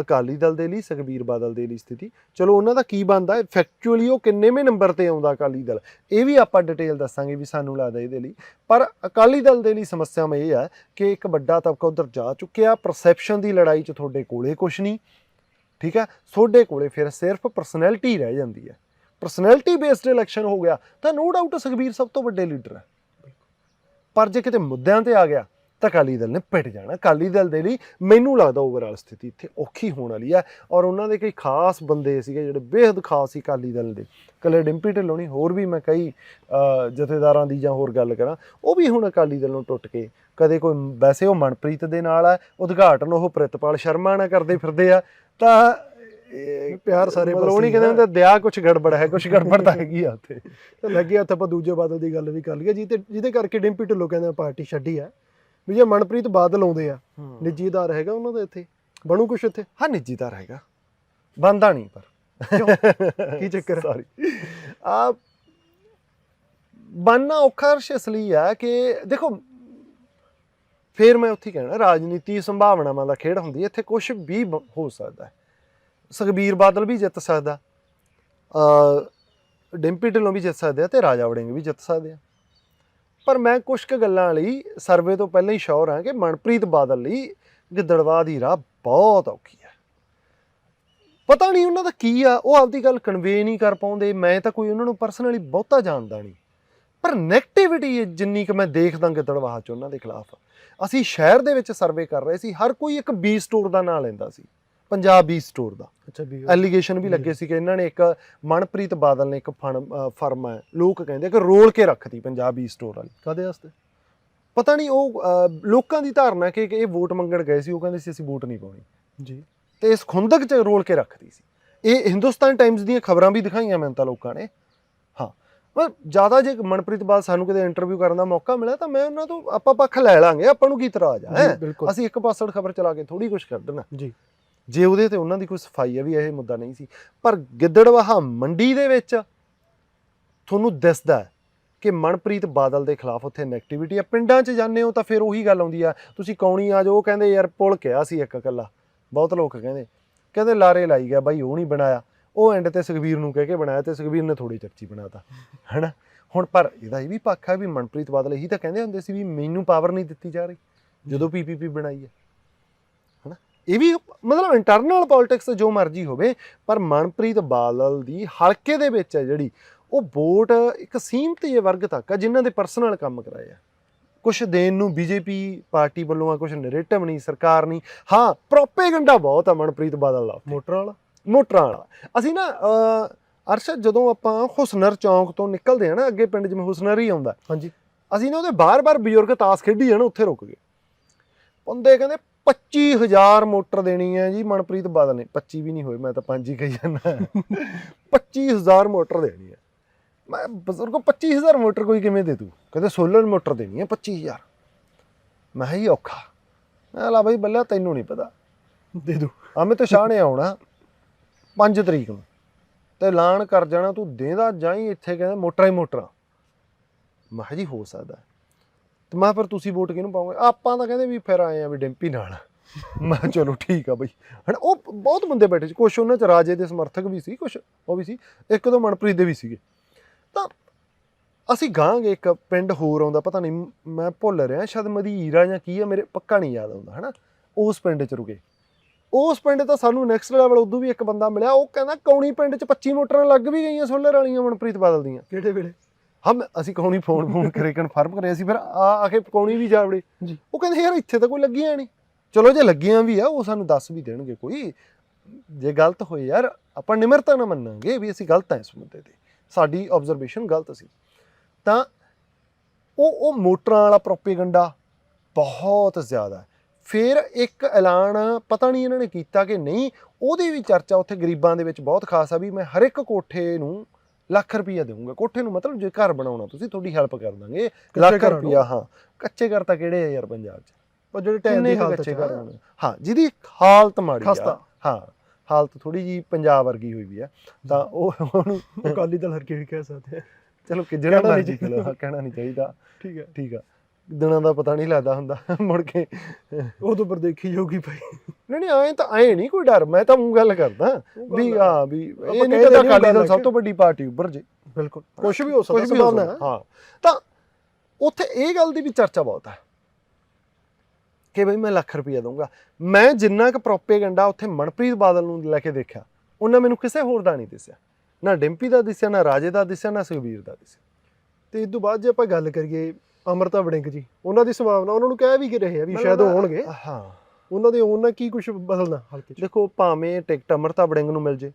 Speaker 2: ਅਕਾਲੀ ਦਲ ਦੇ ਲਈ ਸੁਖਬੀਰ ਬਾਦਲ ਦੇ ਲਈ ਸਥਿਤੀ। ਚਲੋ ਉਹਨਾਂ ਦਾ ਕੀ ਬਣਦਾ ਹੈ? ਫੈਕਚੁਅਲੀ ਉਹ ਕਿੰਨੇਵੇਂ ਨੰਬਰ ਤੇ ਆਉਂਦਾ ਅਕਾਲੀ ਦਲ? ਇਹ ਵੀ ਆਪਾਂ ਡਿਟੇਲ ਦੱਸਾਂਗੇ ਵੀ ਸਾਨੂੰ ਲੱਗਦਾ ਇਹਦੇ ਲਈ। ਪਰ ਅਕਾਲੀ ਦਲ ਦੇ ਲਈ ਸਮੱਸਿਆਵਾਂ ਇਹ ਹੈ ਕਿ ਇੱਕ ਵੱਡਾ ਤਬਕਾ ਉਧਰ ਜਾ ਚੁੱਕਿਆ। ਪਰਸੈਪਸ਼ਨ ਦੀ ਲੜਾਈ 'ਚ ਤੁਹਾਡੇ ਕੋਲੇ ਕੁਝ ਨਹੀਂ ਠੀਕ ਹੈ? ਤੁਹਾਡੇ ਕੋਲੇ ਫਿਰ ਸਿਰਫ ਪਰਸਨੈਲਿਟੀ ਰਹਿ ਜਾਂਦੀ ਹੈ। ਪਰਸਨੈਲਿਟੀ ਬੇਸਡ ਇਲੈਕਸ਼ਨ ਹੋ ਗਿਆ, ਤਾਂ ਨੋ ਡਾਊਟ ਸੁਖਬੀਰ ਸਭ ਤੋਂ ਵੱਡੇ ਲੀਡਰ ਹੈ। ਪਰ ਜੇ ਕਿਤੇ ਮੁੱਦਿਆਂ ਤੇ ਆ ਗਿਆ, ਤਾਂ ਅਕਾਲੀ ਦਲ ਨੇ ਪਿੱਟ ਜਾਣਾ। ਅਕਾਲੀ ਦਲ ਦੇ ਲਈ ਮੈਨੂੰ ਲੱਗਦਾ ਓਵਰਆਲ ਸਥਿਤੀ ਇੱਥੇ ਔਖੀ ਹੋਣ ਵਾਲੀ ਹੈ ਔਰ ਉਹਨਾਂ ਦੇ ਕਈ ਖਾਸ ਬੰਦੇ ਸੀਗੇ ਜਿਹੜੇ ਬੇਹੱਦ ਖਾਸ ਸੀ ਅਕਾਲੀ ਦਲ ਦੇ। ਕੱਲੇ ਡਿੰਪੀ ਢਿੱਲੋਂ ਨਹੀਂ, ਹੋਰ ਵੀ ਮੈਂ ਕਈ ਜਥੇਦਾਰਾਂ ਦੀ ਜਾਂ ਹੋਰ ਗੱਲ ਕਰਾਂ, ਉਹ ਵੀ ਹੁਣ ਅਕਾਲੀ ਦਲ ਨੂੰ ਟੁੱਟ ਕੇ ਕਦੇ ਕੋਈ ਵੈਸੇ ਉਹ ਮਨਪ੍ਰੀਤ ਦੇ ਨਾਲ ਹੈ, ਉਦਘਾਟਨ ਉਹ ਪ੍ਰਿਤਪਾਲ ਸ਼ਰਮਾ ਨਾਲ ਕਰਦੇ ਫਿਰਦੇ ਆ, ਤਾਂ ਇਹ
Speaker 1: ਪਿਆਰ ਸਾਰੇ ਪਾਸੇ
Speaker 2: ਨਹੀਂ
Speaker 1: ਹੀ
Speaker 2: ਕਹਿੰਦੇ। ਹੁੰਦੇ ਦਿਆ ਕੁਝ ਗੜਬੜ ਹੈ ਕੁਝ ਗੜਬੜ ਤਾਂ ਹੈਗੀ ਆ ਉੱਥੇ।
Speaker 1: ਤੇ ਲੱਗੇ ਹੱਥ ਆਪਾਂ ਦੂਜੇ ਬਾਦਲ ਦੀ ਗੱਲ ਵੀ ਕਰ ਲਈਏ ਜਿਹਦੇ ਜਿਹਦੇ ਕਰਕੇ ਡਿੰਪੀ ਢਿੱਲੋਂ ਕਹਿੰਦੇ ਪਾਰਟੀ ਛੱਡੀ ਆ। ਵੀ ਜੇ ਮਨਪ੍ਰੀਤ ਬਾਦਲ ਆਉਂਦੇ ਆ ਨਿੱਜੀ ਅਧਾਰ ਹੈਗਾ ਉਹਨਾਂ ਦਾ ਇੱਥੇ? ਬਣੂ ਕੁਛ ਇੱਥੇ?
Speaker 2: ਹਾਂ ਨਿੱਜੀ ਤਾਂ ਰਹੇਗਾ ਬੰਦਾ ਨਹੀਂ ਪਰ।
Speaker 1: ਕੀ ਚੱਕਰ?
Speaker 2: ਸੌਰੀ ਆ ਬੰਨਾ ਔਖਾ ਇਸ ਲਈ ਆ ਕਿ ਦੇਖੋ ਫੇਰ ਮੈਂ ਉੱਥੇ ਕਹਿਣਾ ਰਾਜਨੀਤੀ ਸੰਭਾਵਨਾਵਾਂ ਦਾ ਖੇਡ ਹੁੰਦੀ ਹੈ ਇੱਥੇ ਕੁਝ ਵੀ ਹੋ ਸਕਦਾ ਹੈ। ਸੁਖਬੀਰ ਬਾਦਲ ਵੀ ਜਿੱਤ ਸਕਦਾ। ਅ ਡਿੰਪੀ ਢਿੱਲੋਂ ਵੀ ਜਿੱਤ ਸਕਦੇ ਆ ਤੇ ਰਾਜਾ ਵੜਿੰਗ ਵੀ ਜਿੱਤ ਸਕਦੇ ਆ। ਪਰ ਮੈਂ ਕੁਝ ਕੁ ਗੱਲਾਂ ਲਈ ਸਰਵੇ ਤੋਂ ਪਹਿਲਾਂ ਹੀ ਸ਼ੋਰ ਹਾਂ ਕਿ ਮਨਪ੍ਰੀਤ ਬਾਦਲ ਲਈ ਗਿੱਦੜਵਾ ਦੀ ਰਾਹ ਬਹੁਤ ਔਖੀ ਹੈ। ਪਤਾ ਨਹੀਂ ਉਹਨਾਂ ਦਾ ਕੀ ਆ, ਉਹ ਆਪਦੀ ਗੱਲ ਕਨਵੇ ਨਹੀਂ ਕਰ ਪਾਉਂਦੇ, ਮੈਂ ਤਾਂ ਕੋਈ ਉਹਨਾਂ ਨੂੰ ਪਰਸਨਲੀ ਬਹੁਤਾ ਜਾਣਦਾ ਨਹੀਂ। ਪਰ ਨੈਗੇਟਿਵਿਟੀ ਜਿੰਨੀ ਕਿ ਮੈਂ ਦੇਖਦਾ ਗਿੱਦੜਵਾਹ ਚ ਉਹਨਾਂ ਦੇ ਖਿਲਾਫ। ਅਸੀਂ ਸ਼ਹਿਰ ਦੇ ਵਿੱਚ ਸਰਵੇ ਕਰ ਰਹੇ ਸੀ, ਹਰ ਕੋਈ ਇੱਕ ਬੀ ਸਟੋਰ ਦਾ ਨਾਂ ਲੈਂਦਾ ਸੀ। ਪੰਜਾਬ ਬੀ ਸਟੋਰ ਦਾ।
Speaker 1: ਅੱਛਾ ਵੀ
Speaker 2: ਐਲੀਗੇਸ਼ਨ ਵੀ ਲੱਗੇ ਸੀ ਕਿ ਇਹਨਾਂ ਨੇ ਇੱਕ ਮਨਪ੍ਰੀਤ ਬਾਦਲ ਨੇ ਇੱਕ ਫਰਮ ਹੈ ਲੋਕ ਕਹਿੰਦੇ ਕਿ ਰੋਲ ਕੇ ਰੱਖਤੀ ਪੰਜਾਬ ਬੀ ਸਟੋਰ ਵਾਲੀ।
Speaker 1: ਕਾਦੇ ਵਾਸਤੇ?
Speaker 2: ਪਤਾ ਨਹੀਂ ਉਹ ਲੋਕਾਂ ਦੀ ਧਾਰਨਾ ਕਿ ਇਹ ਵੋਟ ਮੰਗਣ ਗਏ ਸੀ ਉਹ ਕਹਿੰਦੇ ਸੀ ਅਸੀਂ ਵੋਟ ਨਹੀਂ ਪਾਉਣੀ।
Speaker 1: ਜੀ।
Speaker 2: ਤੇ ਇਸ ਖੁੰਦਕ 'ਚ ਰੋਲ ਕੇ ਰੱਖਦੀ ਸੀ। ਇਹ ਹਿੰਦੁਸਤਾਨ ਟਾਈਮਜ਼ ਦੀਆਂ ਖਬਰਾਂ ਵੀ ਦਿਖਾਈਆਂ ਮੈਨੂੰ ਤਾਂ ਲੋਕਾਂ ਨੇ। ਹਾਂ। ਪਰ ਜ਼ਿਆਦਾ ਜੇ ਮਨਪ੍ਰੀਤ ਬਾਦ ਸਾਨੂੰ ਕਿਤੇ ਇੰਟਰਵਿਊ ਕਰਨ ਦਾ ਮੌਕਾ ਮਿਲਿਆ ਤਾਂ ਮੈਂ ਉਹਨਾਂ ਤੋਂ ਆਪਾਂ ਪੱਖ ਲੈ ਲਾਂਗੇ ਆਪਾਂ ਨੂੰ ਕੀ ਇਤਰਾਜ਼ ਹੈਂ? ਅਸੀਂ ਇੱਕ ਪਾਸੜ ਖਬਰ ਚਲਾ ਕੇ ਥੋੜੀ ਕੁਝ ਕਰ ਦੇਣਾ।
Speaker 1: ਜੀ।
Speaker 2: ਜੇ ਉਹਦੇ ਤੇ ਉਹਨਾਂ ਦੀ ਕੋਈ ਸਫ਼ਾਈ ਹੈ ਵੀ ਇਹ ਮੁੱਦਾ ਨਹੀਂ ਸੀ, ਪਰ ਗਿੱਦੜਵਾਹਾ ਮੰਡੀ ਦੇ ਵਿੱਚ ਤੁਹਾਨੂੰ ਦਿਸਦਾ ਕਿ ਮਨਪ੍ਰੀਤ ਬਾਦਲ ਦੇ ਖਿਲਾਫ ਉੱਥੇ ਨੈਗੇਟਿਵਿਟੀ ਆ। ਪਿੰਡਾਂ 'ਚ ਜਾਂਦੇ ਹੋ ਤਾਂ ਫਿਰ ਉਹੀ ਗੱਲ ਆਉਂਦੀ ਆ, ਤੁਸੀਂ ਕੌਣੀ ਆ ਜੋ ਉਹ ਕਹਿੰਦੇ ਯਾਰ ਪੁਲ ਕਿਹਾ ਸੀ ਇੱਕ ਇਕੱਲਾ, ਬਹੁਤ ਲੋਕ ਕਹਿੰਦੇ ਕਹਿੰਦੇ ਲਾਰੇ ਲਾਈ ਗਿਆ ਬਾਈ, ਉਹ ਨਹੀਂ ਬਣਾਇਆ। ਉਹ ਐਂਡ ਤੇ ਸੁਖਬੀਰ ਨੂੰ ਕਹਿ ਕੇ ਬਣਾਇਆ ਤੇ ਸੁਖਬੀਰ ਨੇ ਥੋੜੀ ਚਰਚੀ ਬਣਾਤਾ ਹੈਨਾ? ਹੁਣ ਪਰ ਇਹਦਾ ਇਹ ਵੀ ਪੱਖ ਹੈ ਵੀ ਮਨਪ੍ਰੀਤ ਬਾਦਲ ਇਹੀ ਤਾਂ ਕਹਿੰਦੇ ਹੁੰਦੇ ਸੀ ਵੀ ਮੈਨੂੰ ਪਾਵਰ ਨਹੀਂ ਦਿੱਤੀ ਜਾ ਰਹੀ, ਜਦੋਂ ਪੀਪੀਪੀ ਬਣਾਈ ਹੈ ਇਹ ਵੀ ਮਤਲਬ ਇੰਟਰਨਲ ਪੋਲਿਟਿਕਸ ਜੋ ਮਰਜ਼ੀ ਹੋਵੇ ਪਰ ਮਨਪ੍ਰੀਤ ਬਾਦਲ ਦੀ ਹਲਕੇ ਦੇ ਵਿੱਚ ਹੈ ਜਿਹੜੀ ਉਹ ਵੋਟ ਇੱਕ ਸੀਮਤ ਜਿਹੇ ਵਰਗ ਤੱਕ ਆ ਜਿਨ੍ਹਾਂ ਦੇ ਪਰਸਨਲ ਕੰਮ ਕਰਾਏ ਆ। ਕੁਝ ਦੇਣ ਨੂੰ ਬੀਜੇਪੀ ਪਾਰਟੀ ਵੱਲੋਂ ਆ ਕੁਝ ਨੈਰੇਟਿਵ ਨਹੀਂ ਸਰਕਾਰ ਨਹੀਂ। ਹਾਂ ਪ੍ਰੋਪੇਗੈਂਡਾ ਬਹੁਤ ਆ ਮਨਪ੍ਰੀਤ ਬਾਦਲ ਦਾ
Speaker 1: ਮੋਟਰ ਵਾਲਾ?
Speaker 2: ਮੋਟਰਾਂ ਵਾਲਾ। ਅਸੀਂ ਨਾ ਅਹ, ਅਰਸ਼ਦ ਜਦੋਂ ਆਪਾਂ ਹੁਸਨਰ ਚੌਂਕ ਤੋਂ ਨਿਕਲਦੇ ਆ ਨਾ ਅੱਗੇ ਪਿੰਡ ਜਿਵੇਂ ਹੁਸਨਰ ਹੀ ਆਉਂਦਾ।
Speaker 1: ਹਾਂਜੀ।
Speaker 2: ਅਸੀਂ ਨਾ ਉਹਦੇ ਬਾਰ-ਬਾਰ ਬਜ਼ੁਰਗ ਤਾਸ ਖੇਡੀ ਜਾਣ ਉੱਥੇ ਰੁਕ ਗਏ। ਬੰਦੇ ਕਹਿੰਦੇ 25000 ਮੋਟਰ ਦੇਣੀ ਹੈ ਜੀ ਮਨਪ੍ਰੀਤ ਬਾਦਲ ਨੇ। 25 ਵੀ ਨਹੀਂ ਹੋਏ ਮੈਂ ਤਾਂ ਪੰਜ ਹੀ ਕਹੀ ਜਾਂਦਾ। 25000 ਮੋਟਰ ਦੇਣੀ ਹੈ। ਮੈਂ ਬਜ਼ੁਰਗੋ 25000 ਮੋਟਰ ਕੋਈ ਕਿਵੇਂ ਦੇ ਦੂ? ਕਹਿੰਦੇ ਸੋਲਰ ਮੋਟਰ ਦੇਣੀ ਹੈ 25000 ਮੈਂ ਇਹ ਔਖਾ। ਮੈਂ ਲਾ ਬਈ ਬੱਲਿਆ ਤੈਨੂੰ ਨਹੀਂ ਪਤਾ।
Speaker 1: ਦੇ ਦੋ।
Speaker 2: ਆਵੇਂ ਤਾਂ ਸ਼ਾਹ ਨੇ ਆਉਣਾ 5 ਤਰੀਕ ਨੂੰ। ਤੇ ਐਲਾਨ ਕਰ ਜਾਣਾ ਤੂੰ ਦੇਂਦਾ ਜਾਈ ਇੱਥੇ ਕਹਿੰਦੇ ਮੋਟਰਾਂ ਹੀ ਮੋਟਰਾਂ। ਮੈਂ ਜੀ ਹੋ ਸਕਦਾ ਹੈ। ਤੇ ਮੈਂ ਕਿਹਾ ਫਿਰ ਤੁਸੀਂ ਵੋਟ ਕਿਹਨੂੰ ਪਾਓਗੇ? ਆਪਾਂ ਤਾਂ ਕਹਿੰਦੇ ਵੀ ਫਿਰ ਆਏ ਆ ਵੀ ਡਿੰਪੀ ਨਾਲ। ਮੈਂ ਕਿਹਾ ਚਲੋ ਠੀਕ ਆ ਬਈ। ਹਣ ਉਹ ਬਹੁਤ ਬੰਦੇ ਬੈਠੇ ਸੀ। ਕੁਛ ਉਹਨਾਂ ਚ ਰਾਜੇ ਦੇ ਸਮਰਥਕ ਵੀ ਸੀ, ਕੁਛ ਉਹ ਵੀ ਸੀ, ਇੱਕ ਦੋ ਮਨਪ੍ਰੀਤ ਦੇ ਵੀ ਸੀਗੇ। ਤਾਂ ਅਸੀਂ ਗਾਂਗੇ ਇੱਕ ਪਿੰਡ ਹੋਰ ਆਉਂਦਾ, ਪਤਾ ਨਹੀਂ, ਮੈਂ ਭੁੱਲ ਰਿਹਾ, ਸ਼ਾਇਦ ਮਦੀਰਾ ਜਾਂ ਕੀ ਆ, ਮੇਰੇ ਪੱਕਾ ਨਹੀਂ ਯਾਦ ਆਉਂਦਾ, ਹਨਾ। ਉਸ ਪਿੰਡ ਚ ਰੁਕੇ। ਉਸ ਪਿੰਡ ਤਾਂ ਸਾਨੂੰ ਨੈਕਸਟ ਲੈਵਲ ਉਦੋਂ ਵੀ ਇੱਕ ਬੰਦਾ ਮਿਲਿਆ, ਉਹ ਕਹਿੰਦਾ ਕੌਣੀ ਪਿੰਡ ਚ 25 ਮੋਟਰਾਂ ਲੱਗ ਵੀ ਗਈਆਂ ਸੋਲਰ ਵਾਲੀਆਂ ਮਨਪ੍ਰੀਤ ਬਾਦਲ ਦੀਆਂ।
Speaker 1: ਕਿਹੜੇ ਵੇਲੇ?
Speaker 2: ਹਮ ਅਸੀਂ ਕੌਣੀ ਫੋਨ ਫੋਨ ਕਰੇ ਕਨਫਰਮ ਕਰੇ ਅਸੀਂ ਫਿਰ ਆ ਆ ਕੇ ਕੌਣੀ ਵੀ ਜਾਵੜੇ। ਉਹ ਕਹਿੰਦੇ ਯਾਰ ਇੱਥੇ ਤਾਂ ਕੋਈ ਲੱਗੀਆਂ ਨਹੀਂ। ਚਲੋ ਜੇ ਲੱਗੀਆਂ ਵੀ ਆ ਉਹ ਸਾਨੂੰ ਦੱਸ ਵੀ ਦੇਣਗੇ ਕੋਈ। ਜੇ ਗਲਤ ਹੋਏ ਯਾਰ ਆਪਾਂ ਨਿਮਰਤਾ ਨਾਲ ਮੰਨਾਂਗੇ ਵੀ ਅਸੀਂ ਗਲਤ ਆ ਇਸ ਮੁੱਦੇ ਤੇ। ਸਾਡੀ ਆਬਜ਼ਰਵੇਸ਼ਨ ਗਲਤ ਸੀ। ਤਾਂ ਉਹ ਉਹ ਮੋਟਰਾਂ ਵਾਲਾ ਪ੍ਰੋਪੇਗੈਂਡਾ ਬਹੁਤ ਜ਼ਿਆਦਾ। ਫਿਰ ਇੱਕ ਐਲਾਨ ਪਤਾ ਨਹੀਂ ਇਹਨਾਂ ਨੇ ਕੀਤਾ ਕਿ ਨਹੀਂ ਉਹਦੀ ਵੀ ਚਰਚਾ ਉੱਥੇ ਗਰੀਬਾਂ ਦੇ ਵਿੱਚ ਬਹੁਤ ਖਾਸ ਆ ਵੀ ਮੈਂ ਹਰ ਇੱਕ ਕੋਠੇ ਨੂੰ ਲੱਖ ਰੁਪਈਆ ਦੇਵਾਂਗਾ ਕੋਠੇ ਨੂੰ ਮਤਲਬ ਜੇ ਘਰ ਬਣਾਉਣਾ ਤੁਸੀਂ ਤੁਹਾਡੀ ਹੈਲਪ ਕਰ ਦਾਂਗੇ। ਲੱਖ। ਰੁਪਈਆ ਹਾਂ। ਕੱਚੇ ਘਰ ਤਾਂ ਕਿਹੜੇ ਆ ਯਾਰ ਪੰਜਾਬ 'ਚ?
Speaker 1: ਉਹ ਜਿਹੜੇ ਟਾਈਮ ਦੀ ਹਾਲਤ
Speaker 2: ਕੱਚੇ
Speaker 1: ਚ?
Speaker 2: ਹਾਂ ਜਿਹਦੀ ਹਾਲਤ ਮਾੜੀ ਆ। ਹਾਂ ਹਾਲਤ ਥੋੜੀ ਜੀ ਪੰਜਾਬ ਵਰਗੀ ਹੋਈ ਵੀ ਆ। ਤਾਂ ਉਹ ਉਹਨੂੰ
Speaker 1: ਅਕਾਲੀ ਦਲ ਹਰਕੇ ਵੀ ਕਹਿ ਸਕਦੇ ਆ।
Speaker 2: ਚਲੋ ਕਿ ਜਿਹੜਾ ਮਰਜ਼ੀ। ਚਲੋ ਕਹਿਣਾ ਨਹੀਂ ਚਾਹੀਦਾ।
Speaker 1: ਠੀਕ ਹੈ
Speaker 2: ਠੀਕ ਆ। ਦਿਨਾਂ ਦਾ ਪਤਾ ਨਹੀਂ ਲੱਗਦਾ ਹੁੰਦਾ ਮੁੜ ਕੇ।
Speaker 1: ਉਦੋਂ ਪਰ ਦੇਖੀ ਜਾਊਗੀ ਭਾਈ।
Speaker 2: ਨਹੀਂ ਨਹੀਂ ਐਂ ਤਾਂ ਐ ਨਹੀਂ ਕੋਈ ਡਰ ਮੈਂ ਤਾਂ ਉਹ ਗੱਲ ਕਰਦਾ।
Speaker 1: ਉਹ
Speaker 2: ਵੀ। ਹਾਂ ਵੀ ਇਹ ਨਹੀਂ
Speaker 1: ਨਹੀਂ
Speaker 2: ਅਕਾਲੀ ਦਲ ਸਭ
Speaker 1: ਕਿ-
Speaker 2: ਤੋਂ ਵੱਡੀ ਪਾਰਟੀ ਉੱਭਰ ਜੇ।
Speaker 1: ਬਿਲਕੁਲ। ਕੁਝ ਵੀ ਹੋ ਸਕਦਾ ਸੰਭਾਵਨਾ ਹੈ
Speaker 2: ਤਾਂ ਉੱਥੇ ਇਹ ਗੱਲ ਦੀ ਵੀ ਚਰਚਾ ਬਹੁਤ ਹੈ ਕਿ ਬਈ ਮੈਂ ਲੱਖ ਰੁਪਈਆ ਦਊਂਗਾ। ਮੈਂ ਜਿੰਨਾ ਕੁ ਪ੍ਰੋਪੇਗੈਂਡਾ ਉੱਥੇ ਮਨਪ੍ਰੀਤ ਬਾਦਲ ਨੂੰ ਲੈ ਕੇ ਦੇਖਿਆ ਉਹਨਾਂ ਮੈਨੂੰ ਕਿਸੇ ਹੋਰ ਦਾ ਨਹੀਂ ਦਿਸਿਆ। ਨਾ ਡਿੰਪੀ ਦਾ ਦਿਸਿਆ ਨਾ ਰਾਜੇ ਦਾ ਦਿਸਿਆ ਨਾ ਸੁਖਬੀਰ ਦਾ ਦਿਸਿਆ।
Speaker 1: ਤੇ ਇਸ ਤੋਂ ਬਾਅਦ ਜੇ ਆਪਾਂ ਗੱਲ ਕਰੀਏ ਅਮਰਤਾ ਵੜਿੰਗ ਜੀ ਉਹਨਾਂ ਦੀ ਸੰਭਾਵਨਾ ਉਹਨਾਂ ਨੂੰ ਕਹਿ ਵੀ ਕਿ ਰਹੇ ਆ ਵੀ ਸ਼ਾਇਦ ਉਹ ਹੋਣਗੇ।
Speaker 2: ਹਾਂ।
Speaker 1: ਉਹਨਾਂ ਦੇ ਉਹਨਾਂ ਕੀ ਕੁਝ ਬਦਲਣਾ ਹਲਕੇ
Speaker 2: ਦੇਖੋ ਭਾਵੇਂ ਟਿਕਟ ਅਮਰਤਾ ਵੜਿੰਗ ਨੂੰ ਮਿਲ ਜੇ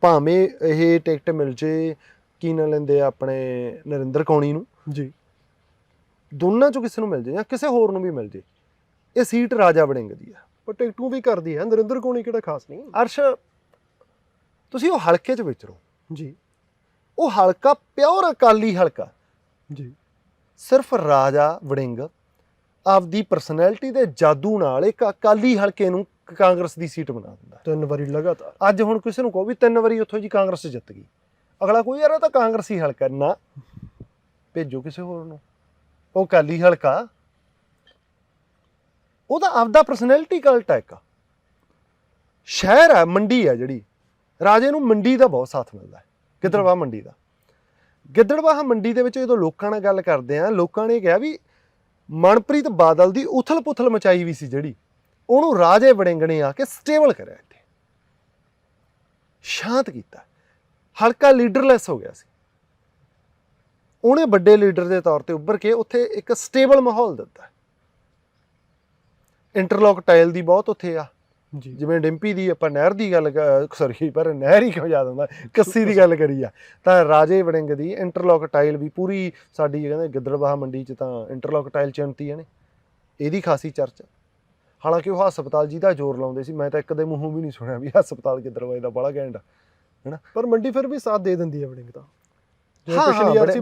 Speaker 2: ਭਾਵੇਂ ਇਹ ਟਿਕਟ ਮਿਲ ਜੇ ਕੀ ਨਾ ਲੈਂਦੇ ਆਪਣੇ ਨਰਿੰਦਰ ਕੌਣੀ ਨੂੰ
Speaker 1: ਜੀ।
Speaker 2: ਦੋਨਾਂ ਚੋਂ ਕਿਸੇ ਨੂੰ ਮਿਲ ਜੇ ਜਾਂ ਕਿਸੇ ਹੋਰ ਨੂੰ ਵੀ ਮਿਲ ਜੇ ਇਹ ਸੀਟ ਰਾਜਾ ਵੜਿੰਗ ਦੀ ਆ।
Speaker 1: ਪਰ ਟਿਕਟੂ ਵੀ ਕਰਦੀ ਹੈ ਨਰਿੰਦਰ ਕੋਣੀ ਕਿਹੜਾ ਖਾਸ ਨਹੀਂ?
Speaker 2: ਅਰਸ਼ ਤੁਸੀਂ ਉਹ ਹਲਕੇ 'ਚ ਵਿਚਰੋ
Speaker 1: ਜੀ।
Speaker 2: ਉਹ ਹਲਕਾ ਪਿਓਰ ਅਕਾਲੀ ਹਲਕਾ।
Speaker 1: ਜੀ।
Speaker 2: ਸਿਰਫ ਰਾਜਾ ਵੜਿੰਗ ਆਪਦੀ ਪਰਸਨੈਲਿਟੀ ਦੇ ਜਾਦੂ ਨਾਲ ਇੱਕ ਅਕਾਲੀ ਹਲਕੇ ਨੂੰ ਕਾਂਗਰਸ ਦੀ ਸੀਟ ਬਣਾ ਦਿੰਦਾ
Speaker 1: ਤਿੰਨ ਵਾਰੀ ਲਗਾਤਾਰ।
Speaker 2: ਅੱਜ ਹੁਣ ਕਿਸੇ ਨੂੰ ਕਹੋ ਵੀ ਤਿੰਨ ਵਾਰੀ ਉੱਥੋਂ ਜੀ ਕਾਂਗਰਸ ਜਿੱਤ ਗਈ। ਅਗਲਾ ਕੋਈ ਯਾਰ ਇਹ ਤਾਂ ਕਾਂਗਰਸੀ ਹਲਕਾ ਨਾ ਭੇਜੋ ਕਿਸੇ ਹੋਰ ਨੂੰ। ਉਹ ਅਕਾਲੀ ਹਲਕਾ ਉਹਦਾ ਆਪਦਾ ਪਰਸਨੈਲਿਟੀ ਕਲਟ ਹੈ ਇੱਕ। ਸ਼ਹਿਰ ਹੈ ਮੰਡੀ ਹੈ ਜਿਹੜੀ। ਰਾਜੇ ਨੂੰ ਮੰਡੀ ਦਾ ਬਹੁਤ ਸਾਥ ਮਿਲਦਾ ਹੈ। ਗਿੱਦੜਵਾਹ ਮੰਡੀ ਦਾ। ਗਿੱਦੜਵਾਹ ਮੰਡੀ ਦੇ ਵਿੱਚ ਜਦੋਂ ਲੋਕਾਂ ਨਾਲ ਗੱਲ ਕਰਦੇ ਆ ਲੋਕਾਂ ਨੇ ਕਿਹਾ ਵੀ ਮਨਪ੍ਰੀਤ ਬਾਦਲ ਦੀ ਉਥਲ-ਪੁਥਲ ਮਚਾਈ ਵੀ ਸੀ ਜਿਹੜੀ, ਉਹਨੂੰ ਰਾਜੇ ਵੜਿੰਗਣੇ ਆ ਕੇ ਸਟੇਬਲ ਕਰਿਆ ਇੱਥੇ। ਸ਼ਾਂਤ ਕੀਤਾ। ਹਲਕਾ ਲੀਡਰਲੈਸ ਹੋ ਗਿਆ ਸੀ। ਉਹਨੇ ਵੱਡੇ ਲੀਡਰ ਦੇ ਤੌਰ ਤੇ ਉੱਭਰ ਕੇ ਉੱਥੇ ਇੱਕ ਸਟੇਬਲ ਮਾਹੌਲ ਦਿੱਤਾ। ਇੰਟਰਲੌਕ ਟਾਇਲ ਦੀ ਬਹੁਤ ਉੱਥੇ ਆ। ਜਿਵੇਂ ਡਿੰਪੀ ਦੀ ਆਪਾਂ ਨਹਿਰ ਦੀ ਗੱਲ ਸੌਰੀ ਪਰ ਨਹਿਰ ਹੀ ਕਿਉਂ ਯਾਦ ਆਉਂਦਾ ਕੱਸੀ ਦੀ ਗੱਲ ਕਰੀ ਆ ਤਾਂ ਰਾਜੇ ਵੜਿੰਗ ਦੀ ਇੰਟਰਲੌਕ ਟਾਇਲ ਵੀ ਪੂਰੀ ਸਾਡੀ ਕਹਿੰਦੇ ਗਿੱਦੜਬਾਹਾ ਮੰਡੀ 'ਚ ਤਾਂ ਇੰਟਰਲੌਕ ਟਾਇਲ ਚੰਤੀ ਨੇ। ਇਹਦੀ ਖਾਸੀ ਚਰਚਾ ਹਾਲਾਂਕਿ ਉਹ ਹਸਪਤਾਲ ਜੀ ਦਾ ਜ਼ੋਰ ਲਾਉਂਦੇ ਸੀ। ਮੈਂ ਤਾਂ ਇੱਕ ਦੇ ਮੂੰਹੋਂ ਵੀ ਨਹੀਂ ਸੁਣਿਆ ਵੀ ਹਸਪਤਾਲ ਗਿੱਦੜਬਾਹੇ ਦਾ ਬੜਾ ਘੈਂਟ ਆ।
Speaker 1: ਪਰ ਮੰਡੀ ਫਿਰ ਵੀ ਸਾਥ ਦੇ ਦਿੰਦੀ ਹੈ ਵੜਿੰਗ ਤਾਂ। ਸੀ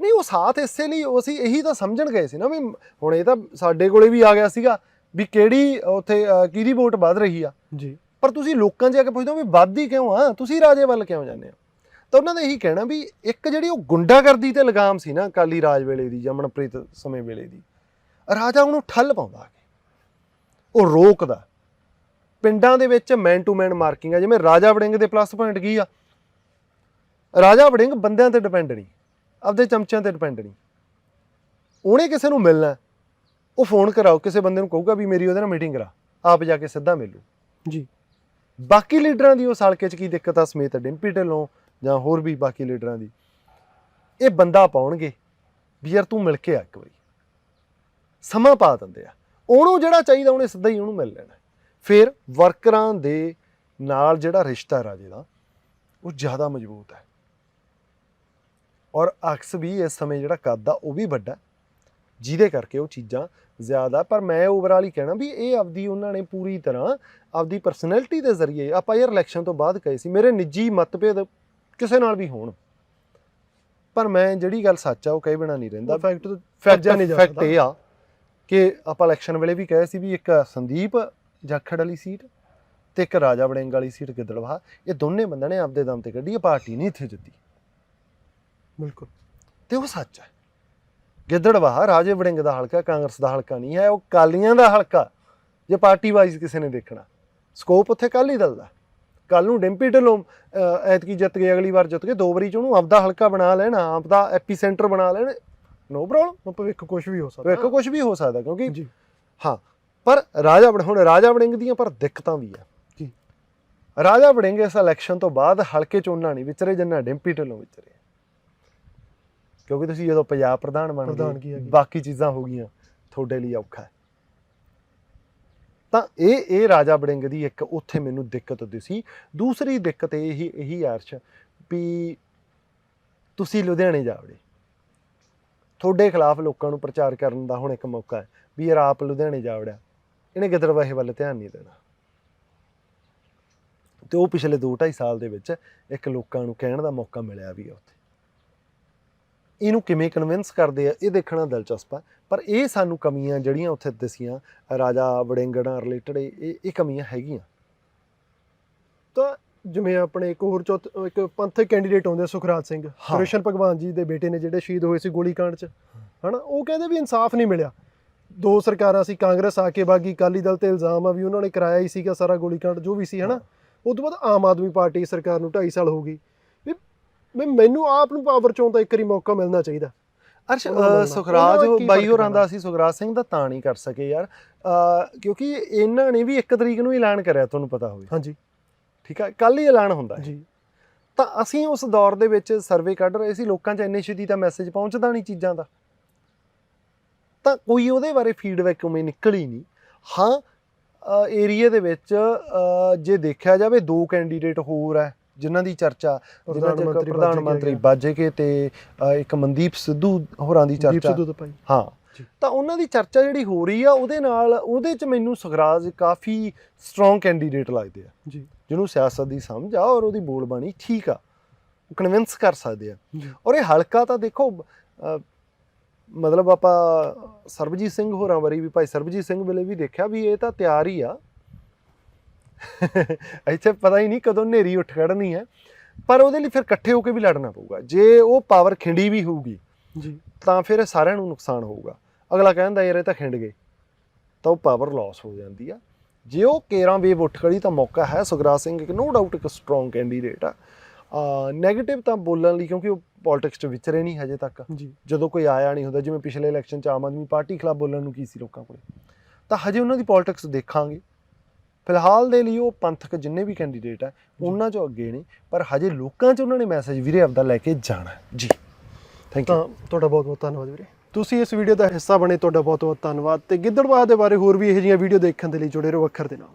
Speaker 2: ਨਹੀਂ ਉਹ ਸਾਥ ਇਸੇ ਲਈ ਉਹ ਅਸੀਂ ਇਹੀ ਤਾਂ ਸਮਝਣ ਗਏ ਸੀ ਨਾ ਵੀ ਹੁਣ ਇਹ ਤਾਂ ਸਾਡੇ ਕੋਲੇ ਵੀ ਆ ਗਿਆ ਸੀਗਾ। ਵੀ ਕਿਹੜੀ ਉੱਥੇ ਕਿਹਦੀ ਵੋਟ ਵੱਧ ਰਹੀ ਆ?
Speaker 1: ਜੀ।
Speaker 2: ਪਰ ਤੁਸੀਂ ਲੋਕਾਂ 'ਚ ਜਾ ਕੇ ਪੁੱਛਦੇ ਹੋ ਵੀ ਵੱਧਦੀ ਕਿਉਂ ਆ? ਤੁਸੀਂ ਰਾਜੇ ਵੱਲ ਕਿਉਂ ਜਾਂਦੇ ਹੋ? ਤਾਂ ਉਹਨਾਂ ਦਾ ਇਹੀ ਕਹਿਣਾ ਵੀ ਇੱਕ ਜਿਹੜੀ ਉਹ ਗੁੰਡਾਗਰਦੀ ਤੇ ਲਗਾਮ ਸੀ ਨਾ ਅਕਾਲੀ ਰਾਜ ਵੇਲੇ ਦੀ ਜਾਂ ਮਨਪ੍ਰੀਤ ਸਮੇਂ ਵੇਲੇ ਦੀ ਰਾਜਾ ਉਹਨੂੰ ਠੱਲ ਪਾਉਂਦਾ ਆ ਕੇ। ਉਹ ਰੋਕਦਾ। ਪਿੰਡਾਂ ਦੇ ਵਿੱਚ ਮੈਨ ਟੂ ਮੈਨ ਮਾਰਕਿੰਗ ਆ ਜਿਵੇਂ ਰਾਜਾ ਵੜਿੰਗ ਦੇ ਪਲੱਸ ਪੁਆਇੰਟ ਕੀ ਆ? ਰਾਜਾ ਵੜਿੰਗ ਬੰਦਿਆਂ ਤੇ ਡਿਪੈਂਡ ਨਹੀਂ ਆਪਦੇ ਚਮਚਿਆਂ ਤੇ ਡਿਪੈਂਡ ਨਹੀਂ। ਉਹਨੇ ਕਿਸੇ ਨੂੰ ਮਿਲਣਾ। ਉਹ ਫੋਨ ਕਰਾਓ ਕਿਸੇ ਬੰਦੇ ਨੂੰ ਕਹੂਗਾ ਵੀ ਮੇਰੀ ਉਹਦੇ ਨਾਲ ਮੀਟਿੰਗ ਕਰਾ। ਆਪ ਜਾ ਕੇ ਸਿੱਧਾ ਮਿਲੂ
Speaker 1: ਜੀ।
Speaker 2: ਬਾਕੀ ਲੀਡਰਾਂ ਦੀ ਉਹ ਸਾਲਕੇ 'ਚ ਕੀ ਦਿੱਕਤ ਆ ਸਮੇਤ ਡਿੰਪੀ ਢਿੱਲੋਂ ਜਾਂ ਹੋਰ ਵੀ ਬਾਕੀ ਲੀਡਰਾਂ ਦੀ। ਇਹ ਬੰਦਾ ਪਾਉਣਗੇ ਵੀ ਯਾਰ ਤੂੰ ਮਿਲ ਕੇ ਆ ਇੱਕ ਵਾਰੀ। ਸਮਾਂ ਪਾ ਦਿੰਦੇ ਆ। ਉਹਨੂੰ ਜਿਹੜਾ ਚਾਹੀਦਾ ਉਹਨੇ ਸਿੱਧਾ ਹੀ ਉਹਨੂੰ ਮਿਲ ਲੈਣਾ। ਫਿਰ ਵਰਕਰਾਂ ਦੇ ਨਾਲ ਜਿਹੜਾ ਰਿਸ਼ਤਾ ਰਾਜੇ ਦਾ ਉਹ ਜ਼ਿਆਦਾ ਮਜ਼ਬੂਤ ਹੈ। ਔਰ ਅਕਸ ਵੀ ਇਸ ਸਮੇਂ ਜਿਹੜਾ ਕੱਦ ਆ ਉਹ ਵੀ ਵੱਡਾ ਜਿਹਦੇ ਕਰਕੇ ਉਹ ਚੀਜ਼ਾਂ ਜ਼ਿਆਦਾ ਪਰ ਮੈਂ ਓਵਰਆਲ ਹੀ ਕਹਿਣਾ ਵੀ ਇਹ ਆਪਦੀ ਉਹਨਾਂ ਨੇ ਪੂਰੀ ਤਰ੍ਹਾਂ ਆਪਦੀ ਪਰਸਨੈਲਿਟੀ ਦੇ ਜ਼ਰੀਏ ਆਪਾਂ ਯਾਰ ਇਲੈਕਸ਼ਨ ਤੋਂ ਬਾਅਦ ਕਹੇ ਸੀ ਮੇਰੇ ਨਿੱਜੀ ਮਤਭੇਦ ਕਿਸੇ ਨਾਲ ਵੀ ਹੋਣ। ਪਰ ਮੈਂ ਜਿਹੜੀ ਗੱਲ ਸੱਚ ਆ ਉਹ ਕਹੇ ਬਿਨਾ ਨਹੀਂ ਰਹਿੰਦਾ।
Speaker 1: ਫੈਕਟ ਭੱਜਿਆ ਨਹੀਂ ਜਾ
Speaker 2: ਫੈਕਟ। ਇਹ ਆ ਕਿ ਆਪਾਂ ਇਲੈਕਸ਼ਨ ਵੇਲੇ ਵੀ ਕਹੇ ਸੀ ਵੀ ਇੱਕ ਸੰਦੀਪ ਜਾਖੜ ਵਾਲੀ ਸੀਟ ਤੇ ਇੱਕ ਰਾਜਾ ਵੜਿੰਗ ਵਾਲੀ ਸੀਟ ਗਿੱਦੜਵਾਹ ਇਹ ਦੋਨੇ ਬੰਦਿਆਂ ਨੇ ਆਪਦੇ ਦਮ ਤੇ ਕੱਢੀ ਇਹ ਪਾਰਟੀ ਨਹੀਂ ਇੱਥੇ ਜਿੱਤੀ।
Speaker 1: ਬਿਲਕੁਲ।
Speaker 2: ਤੇ ਉਹ ਸੱਚ ਹੈ ਗਿੱਦੜਵਾਹ ਰਾਜੇ ਵੜਿੰਗ ਦਾ ਹਲਕਾ ਕਾਂਗਰਸ ਦਾ ਹਲਕਾ ਨਹੀਂ ਹੈ ਉਹ ਕਾਲੀਆਂ ਦਾ ਹਲਕਾ ਜੇ ਪਾਰਟੀ ਵਾਈਜ਼ ਕਿਸੇ ਨੇ ਦੇਖਣਾ। ਸਕੋਪ ਉੱਥੇ ਕਾਲੀ ਦਲ ਦਾ। ਕੱਲ ਨੂੰ ਡਿੰਪੀ ਢਿੱਲੋਂ ਐਤਕੀ ਜਿੱਤ ਗਏ ਅਗਲੀ ਵਾਰ ਜਿੱਤ ਗਏ ਦੋ ਵਾਰੀ ਚ ਉਹਨੂੰ ਆਪਦਾ ਹਲਕਾ ਬਣਾ ਲੈਣ ਆਪਦਾ ਐਪੀ ਸੈਂਟਰ ਬਣਾ ਲੈਣ ਨੋ ਪ੍ਰੋਬਲਮ
Speaker 1: ਭਵਿੱਖ ਕੁਝ ਵੀ ਹੋ ਸਕਦਾ।
Speaker 2: ਵੇਖੋ ਕੁਝ ਵੀ ਹੋ ਸਕਦਾ ਕਿਉਂਕਿ
Speaker 1: ਜੀ।
Speaker 2: ਹਾਂ ਪਰ ਰਾਜਾ ਹੁਣ ਰਾਜਾ ਵੜਿੰਗ ਦੀਆਂ ਪਰ ਦਿੱਕਤਾਂ ਵੀ ਆ।
Speaker 1: ਕੀ?
Speaker 2: ਰਾਜਾ ਵੜਿੰਗ ਇਸ ਇਲੈਕਸ਼ਨ ਤੋਂ ਬਾਅਦ ਹਲਕੇ ਚੋਣਾਂ ਨਹੀਂ ਵਿਚਰੇ ਜਿੰਨਾ ਡਿੰਪੀ ਢਿੱਲੋਂ ਵਿਚਰੇ ਕਿਉਂਕਿ ਤੁਸੀਂ ਜਦੋਂ ਪੰਜਾਬ ਪ੍ਰਧਾਨ ਬਣ ਗਏ। ਬਾਕੀ ਚੀਜ਼ਾਂ ਹੋ ਗਈਆਂ ਤੁਹਾਡੇ ਲਈ ਔਖਾ ਹੈ। ਤਾਂ ਇਹ ਇਹ ਰਾਜਾ ਵੜਿੰਗ ਦੀ ਇੱਕ ਉੱਥੇ ਮੈਨੂੰ ਦਿੱਕਤ ਦਿਸੀ। ਦੂਸਰੀ ਦਿੱਕਤ ਇਹ ਹੀ ਇਹੀ ਅਰਸ਼ ਵੀ ਤੁਸੀਂ ਲੁਧਿਆਣੇ ਜਾਵੜੇ ਤੁਹਾਡੇ ਖਿਲਾਫ ਲੋਕਾਂ ਨੂੰ ਪ੍ਰਚਾਰ ਕਰਨ ਦਾ ਹੁਣ ਇੱਕ ਮੌਕਾ ਹੈ ਵੀ ਯਾਰ ਆਪ ਲੁਧਿਆਣੇ ਜਾ ਵੜਿਆ। ਇਹਨੇ ਗਿੱਦੜਬਾਹੇ ਵੱਲ ਧਿਆਨ ਨਹੀਂ ਦੇਣਾ। ਤੇ ਉਹ ਪਿਛਲੇ 2.5 ਸਾਲ ਦੇ ਵਿੱਚ ਇੱਕ ਲੋਕਾਂ ਨੂੰ ਕਹਿਣ ਦਾ ਮੌਕਾ ਮਿਲਿਆ ਵੀ ਉੱਥੇ। ਇਹਨੂੰ ਕਿਵੇਂ ਕਨਵਿੰਸ ਕਰਦੇ ਆ ਇਹ ਦੇਖਣਾ ਦਿਲਚਸਪ ਆ। ਪਰ ਇਹ ਸਾਨੂੰ ਕਮੀਆਂ ਜਿਹੜੀਆਂ ਉੱਥੇ ਦਿਸੀਆਂ ਰਾਜਾ ਵੜਿੰਗੜਾ ਰਿਲੇਟਡ ਇਹ ਇਹ ਕਮੀਆਂ ਹੈਗੀਆਂ।
Speaker 1: ਤਾਂ ਜਿਵੇਂ ਆਪਣੇ ਇੱਕ ਹੋਰ ਚੌਥ ਇੱਕ ਪੰਥਕ ਕੈਂਡੀਡੇਟ ਆਉਂਦੇ ਸੁਖਰਾਜ ਸਿੰਘ। ਹਰਿਸ਼ਨ ਭਗਵਾਨ ਜੀ ਦੇ ਬੇਟੇ ਨੇ ਜਿਹੜੇ ਸ਼ਹੀਦ ਹੋਏ ਸੀ ਗੋਲੀकांड 'ਚ। ਹਨਾ? ਉਹ ਕਹਿੰਦੇ ਵੀ ਇਨਸਾਫ ਨਹੀਂ ਮਿਲਿਆ। ਦੋ ਸਰਕਾਰਾਂ ਸੀ ਕਾਂਗਰਸ ਆ ਕੇ ਬਾਗੀ ਅਕਾਲੀ ਦਲ ਤੇ ਇਲਜ਼ਾਮ ਆ ਵੀ ਉਹਨਾਂ ਨੇ ਕਰਾਇਆ ਹੀ ਸੀਗਾ ਸਾਰਾ ਗੋਲੀकांड ਜੋ ਵੀ ਸੀ ਹਨਾ? ਉਸ ਤੋਂ ਬਾਅਦ ਆਮ ਆਦਮੀ ਪਾਰਟੀ ਸਰਕਾਰ ਨੂੰ 2.5 ਸਾਲ ਹੋ ਗਈ। ਵੀ ਮੈਨੂੰ ਆਪ ਨੂੰ ਪਾਵਰ ਚੋਂ ਤਾਂ ਇੱਕ ਵਾਰੀ ਮੌਕਾ ਮਿਲਣਾ ਚਾਹੀਦਾ।
Speaker 2: ਅਰਸ਼। ਸੁਖਰਾਜ ਬਾਈ ਹੋਰਾਂ ਦਾ? ਅਸੀਂ ਸੁਖਰਾਜ ਸਿੰਘ ਦਾ ਤਾਂ ਨਹੀਂ ਕਰ ਸਕੇ ਯਾਰ। ਕਿਉਂਕਿ ਇਹਨਾਂ ਨੇ ਵੀ ਇੱਕ ਤਰੀਕ ਨੂੰ ਐਲਾਨ ਕਰਿਆ ਤੁਹਾਨੂੰ ਪਤਾ ਹੋਵੇ।
Speaker 1: ਹਾਂਜੀ।
Speaker 2: ਠੀਕ ਹੈ ਕੱਲ ਹੀ ਐਲਾਨ ਹੁੰਦਾ ਹੈ।
Speaker 1: ਜੀ।
Speaker 2: ਤਾਂ ਅਸੀਂ ਉਸ ਦੌਰ ਦੇ ਵਿੱਚ ਸਰਵੇ ਕੱਢ ਰਹੇ ਸੀ ਲੋਕਾਂ 'ਚ ਇੰਨੀ ਛੇਤੀ ਤਾਂ ਮੈਸੇਜ ਪਹੁੰਚਦਾ ਨਹੀਂ ਚੀਜ਼ਾਂ ਦਾ। ਤਾਂ ਕੋਈ ਉਹਦੇ ਬਾਰੇ ਫੀਡਬੈਕ ਉਵੇਂ ਨਿਕਲੀ ਨਹੀਂ। ਹਾਂ ਏਰੀਆ ਦੇ ਵਿੱਚ ਜੇ ਦੇਖਿਆ ਜਾਵੇ ਦੋ ਕੈਂਡੀਡੇਟ ਹੋਰ ਹੈ। ਜਿਨ੍ਹਾਂ ਦੀ ਚਰਚਾ ਜਿਨ੍ਹਾਂ
Speaker 1: ਪ੍ਰਧਾਨ
Speaker 2: ਚ ਇੱਕ ਪ੍ਰਧਾਨ
Speaker 1: ਬਾਜੇ
Speaker 2: ਮੰਤਰੀ
Speaker 1: ਕੇ
Speaker 2: ਬਾਜੇਕੇ ਤੇ ਅ, ਇੱਕ ਮਨਦੀਪ ਸਿੱਧੂ ਹੋਰਾਂ ਦੀ
Speaker 1: ਦੀਪ
Speaker 2: ਚਰਚਾ।
Speaker 1: ਸਿੱਧੂ ਦਾ ਭਾਈ।
Speaker 2: ਹਾਂ।
Speaker 1: ਜੀ।
Speaker 2: ਤਾਂ ਉਹਨਾਂ ਦੀ ਚਰਚਾ ਜਿਹੜੀ ਹੋ ਰਹੀ ਆ ਉਹਦੇ ਨਾਲ ਉਹਦੇ ਚ ਮੈਨੂੰ ਸੁਖਰਾਜ ਕਾਫੀ ਸਟਰੋਂਗ ਕੈਂਡੀਡੇਟ ਲੱਗਦੇ ਆ।
Speaker 1: ਜੀ।
Speaker 2: ਜਿਹਨੂੰ ਸਿਆਸਤ ਦੀ ਸਮਝ ਆ ਔਰ ਉਹਦੀ ਬੋਲਬਾਣੀ ਠੀਕ ਆ। ਉਹ ਕਨਵਿੰਸ ਕਰ ਸਕਦੇ ਆ।
Speaker 1: ਜੀ।
Speaker 2: ਔਰ ਇਹ ਹਲਕਾ ਤਾਂ ਦੇਖੋ ਮਤਲਬ ਆਪਾਂ ਸਰਬਜੀਤ ਸਿੰਘ ਹੋਰਾਂ ਬਾਰੇ ਵੀ ਭਾਈ ਸਰਬਜੀਤ ਸਿੰਘ ਵੇਲੇ ਵੀ ਦੇਖਿਆ ਵੀ ਇਹ ਤਾਂ ਤਿਆਰ ਹੀ ਆ। ਇੱਥੇ ਪਤਾ ਹੀ ਨਹੀਂ ਕਦੋਂ ਨੇਰੀ ਉੱਠ ਖੜਨੀ ਹੈ ਪਰ ਉਹਦੇ ਲਈ ਫਿਰ ਇਕੱਠੇ ਹੋ ਕੇ ਵੀ ਲੜਨਾ ਪਊਗਾ। ਜੇ ਉਹ ਪਾਵਰ ਖਿੰਡੀ ਵੀ ਹੋਊਗੀ
Speaker 1: ਜੀ।
Speaker 2: ਤਾਂ ਫਿਰ ਸਾਰਿਆਂ ਨੂੰ ਨੁਕਸਾਨ ਹੋਊਗਾ। ਅਗਲਾ ਕਹਿੰਦਾ ਯਾਰ ਇਹ ਤਾਂ ਖਿੰਡ ਗਏ। ਤਾਂ ਉਹ ਪਾਵਰ ਲਾਸ ਹੋ ਜਾਂਦੀ ਆ। ਜੇ ਉਹ ਕੇਰਾਂ ਵੇਵ ਉੱਠ ਖੜੀ ਤਾਂ ਮੌਕਾ ਹੈ ਸੁਖਰਾਜ ਸਿੰਘ ਇੱਕ ਨੋ ਡਾਊਟ ਇੱਕ ਸਟਰੋਂਗ ਕੈਂਡੀਡੇਟ ਆ। ਨੈਗੇਟਿਵ ਤਾਂ ਬੋਲਣ ਲਈ ਕਿਉਂਕਿ ਉਹ ਪੋਲਿਟਿਕਸ 'ਚ ਵਿਚਰੇ ਨਹੀਂ ਹਜੇ ਤੱਕ।
Speaker 1: ਜੀ।
Speaker 2: ਜਦੋਂ ਕੋਈ ਆਇਆ ਨਹੀਂ ਹੁੰਦਾ ਜਿਵੇਂ ਪਿਛਲੇ ਇਲੈਕਸ਼ਨ 'ਚ ਆਮ ਆਦਮੀ ਪਾਰਟੀ ਖਿਲਾਫ ਬੋਲਣ ਨੂੰ ਕੀ ਸੀ ਲੋਕਾਂ ਕੋਲੇ? ਤਾਂ ਹਜੇ ਉਹਨਾਂ ਦੀ ਪੋਲਿਟਿਕਸ ਦੇਖਾਂਗੇ। ਫਿਲਹਾਲ ਦੇ ਲਈ ਉਹ ਪੰਥਕ ਜਿੰਨੇ ਵੀ ਕੈਂਡੀਡੇਟ ਆ ਉਹਨਾਂ 'ਚੋਂ ਅੱਗੇ ਨੇ ਪਰ ਹਜੇ ਲੋਕਾਂ 'ਚ ਉਹਨਾਂ ਨੇ ਮੈਸੇਜ ਵੀਰੇ ਆਪਦਾ ਲੈ ਕੇ ਜਾਣਾ। ਜੀ। ਥੈਂਕ ਯੂ
Speaker 1: ਤੁਹਾਡਾ ਬਹੁਤ ਬਹੁਤ ਧੰਨਵਾਦ ਵੀਰੇ। ਤੁਸੀਂ ਇਸ ਵੀਡੀਓ ਦਾ ਹਿੱਸਾ ਬਣੇ ਤੁਹਾਡਾ ਬਹੁਤ ਬਹੁਤ ਧੰਨਵਾਦ। ਤੇ ਗਿੱਦੜਵਾਹ ਦੇ ਬਾਰੇ ਹੋਰ ਵੀ ਇਹੋ ਜਿਹੀਆਂ ਵੀਡੀਓ ਦੇਖਣ ਦੇ ਲਈ ਜੁੜੇ ਰਹੋ ਅੱਖਰ ਦੇ ਨਾਲ।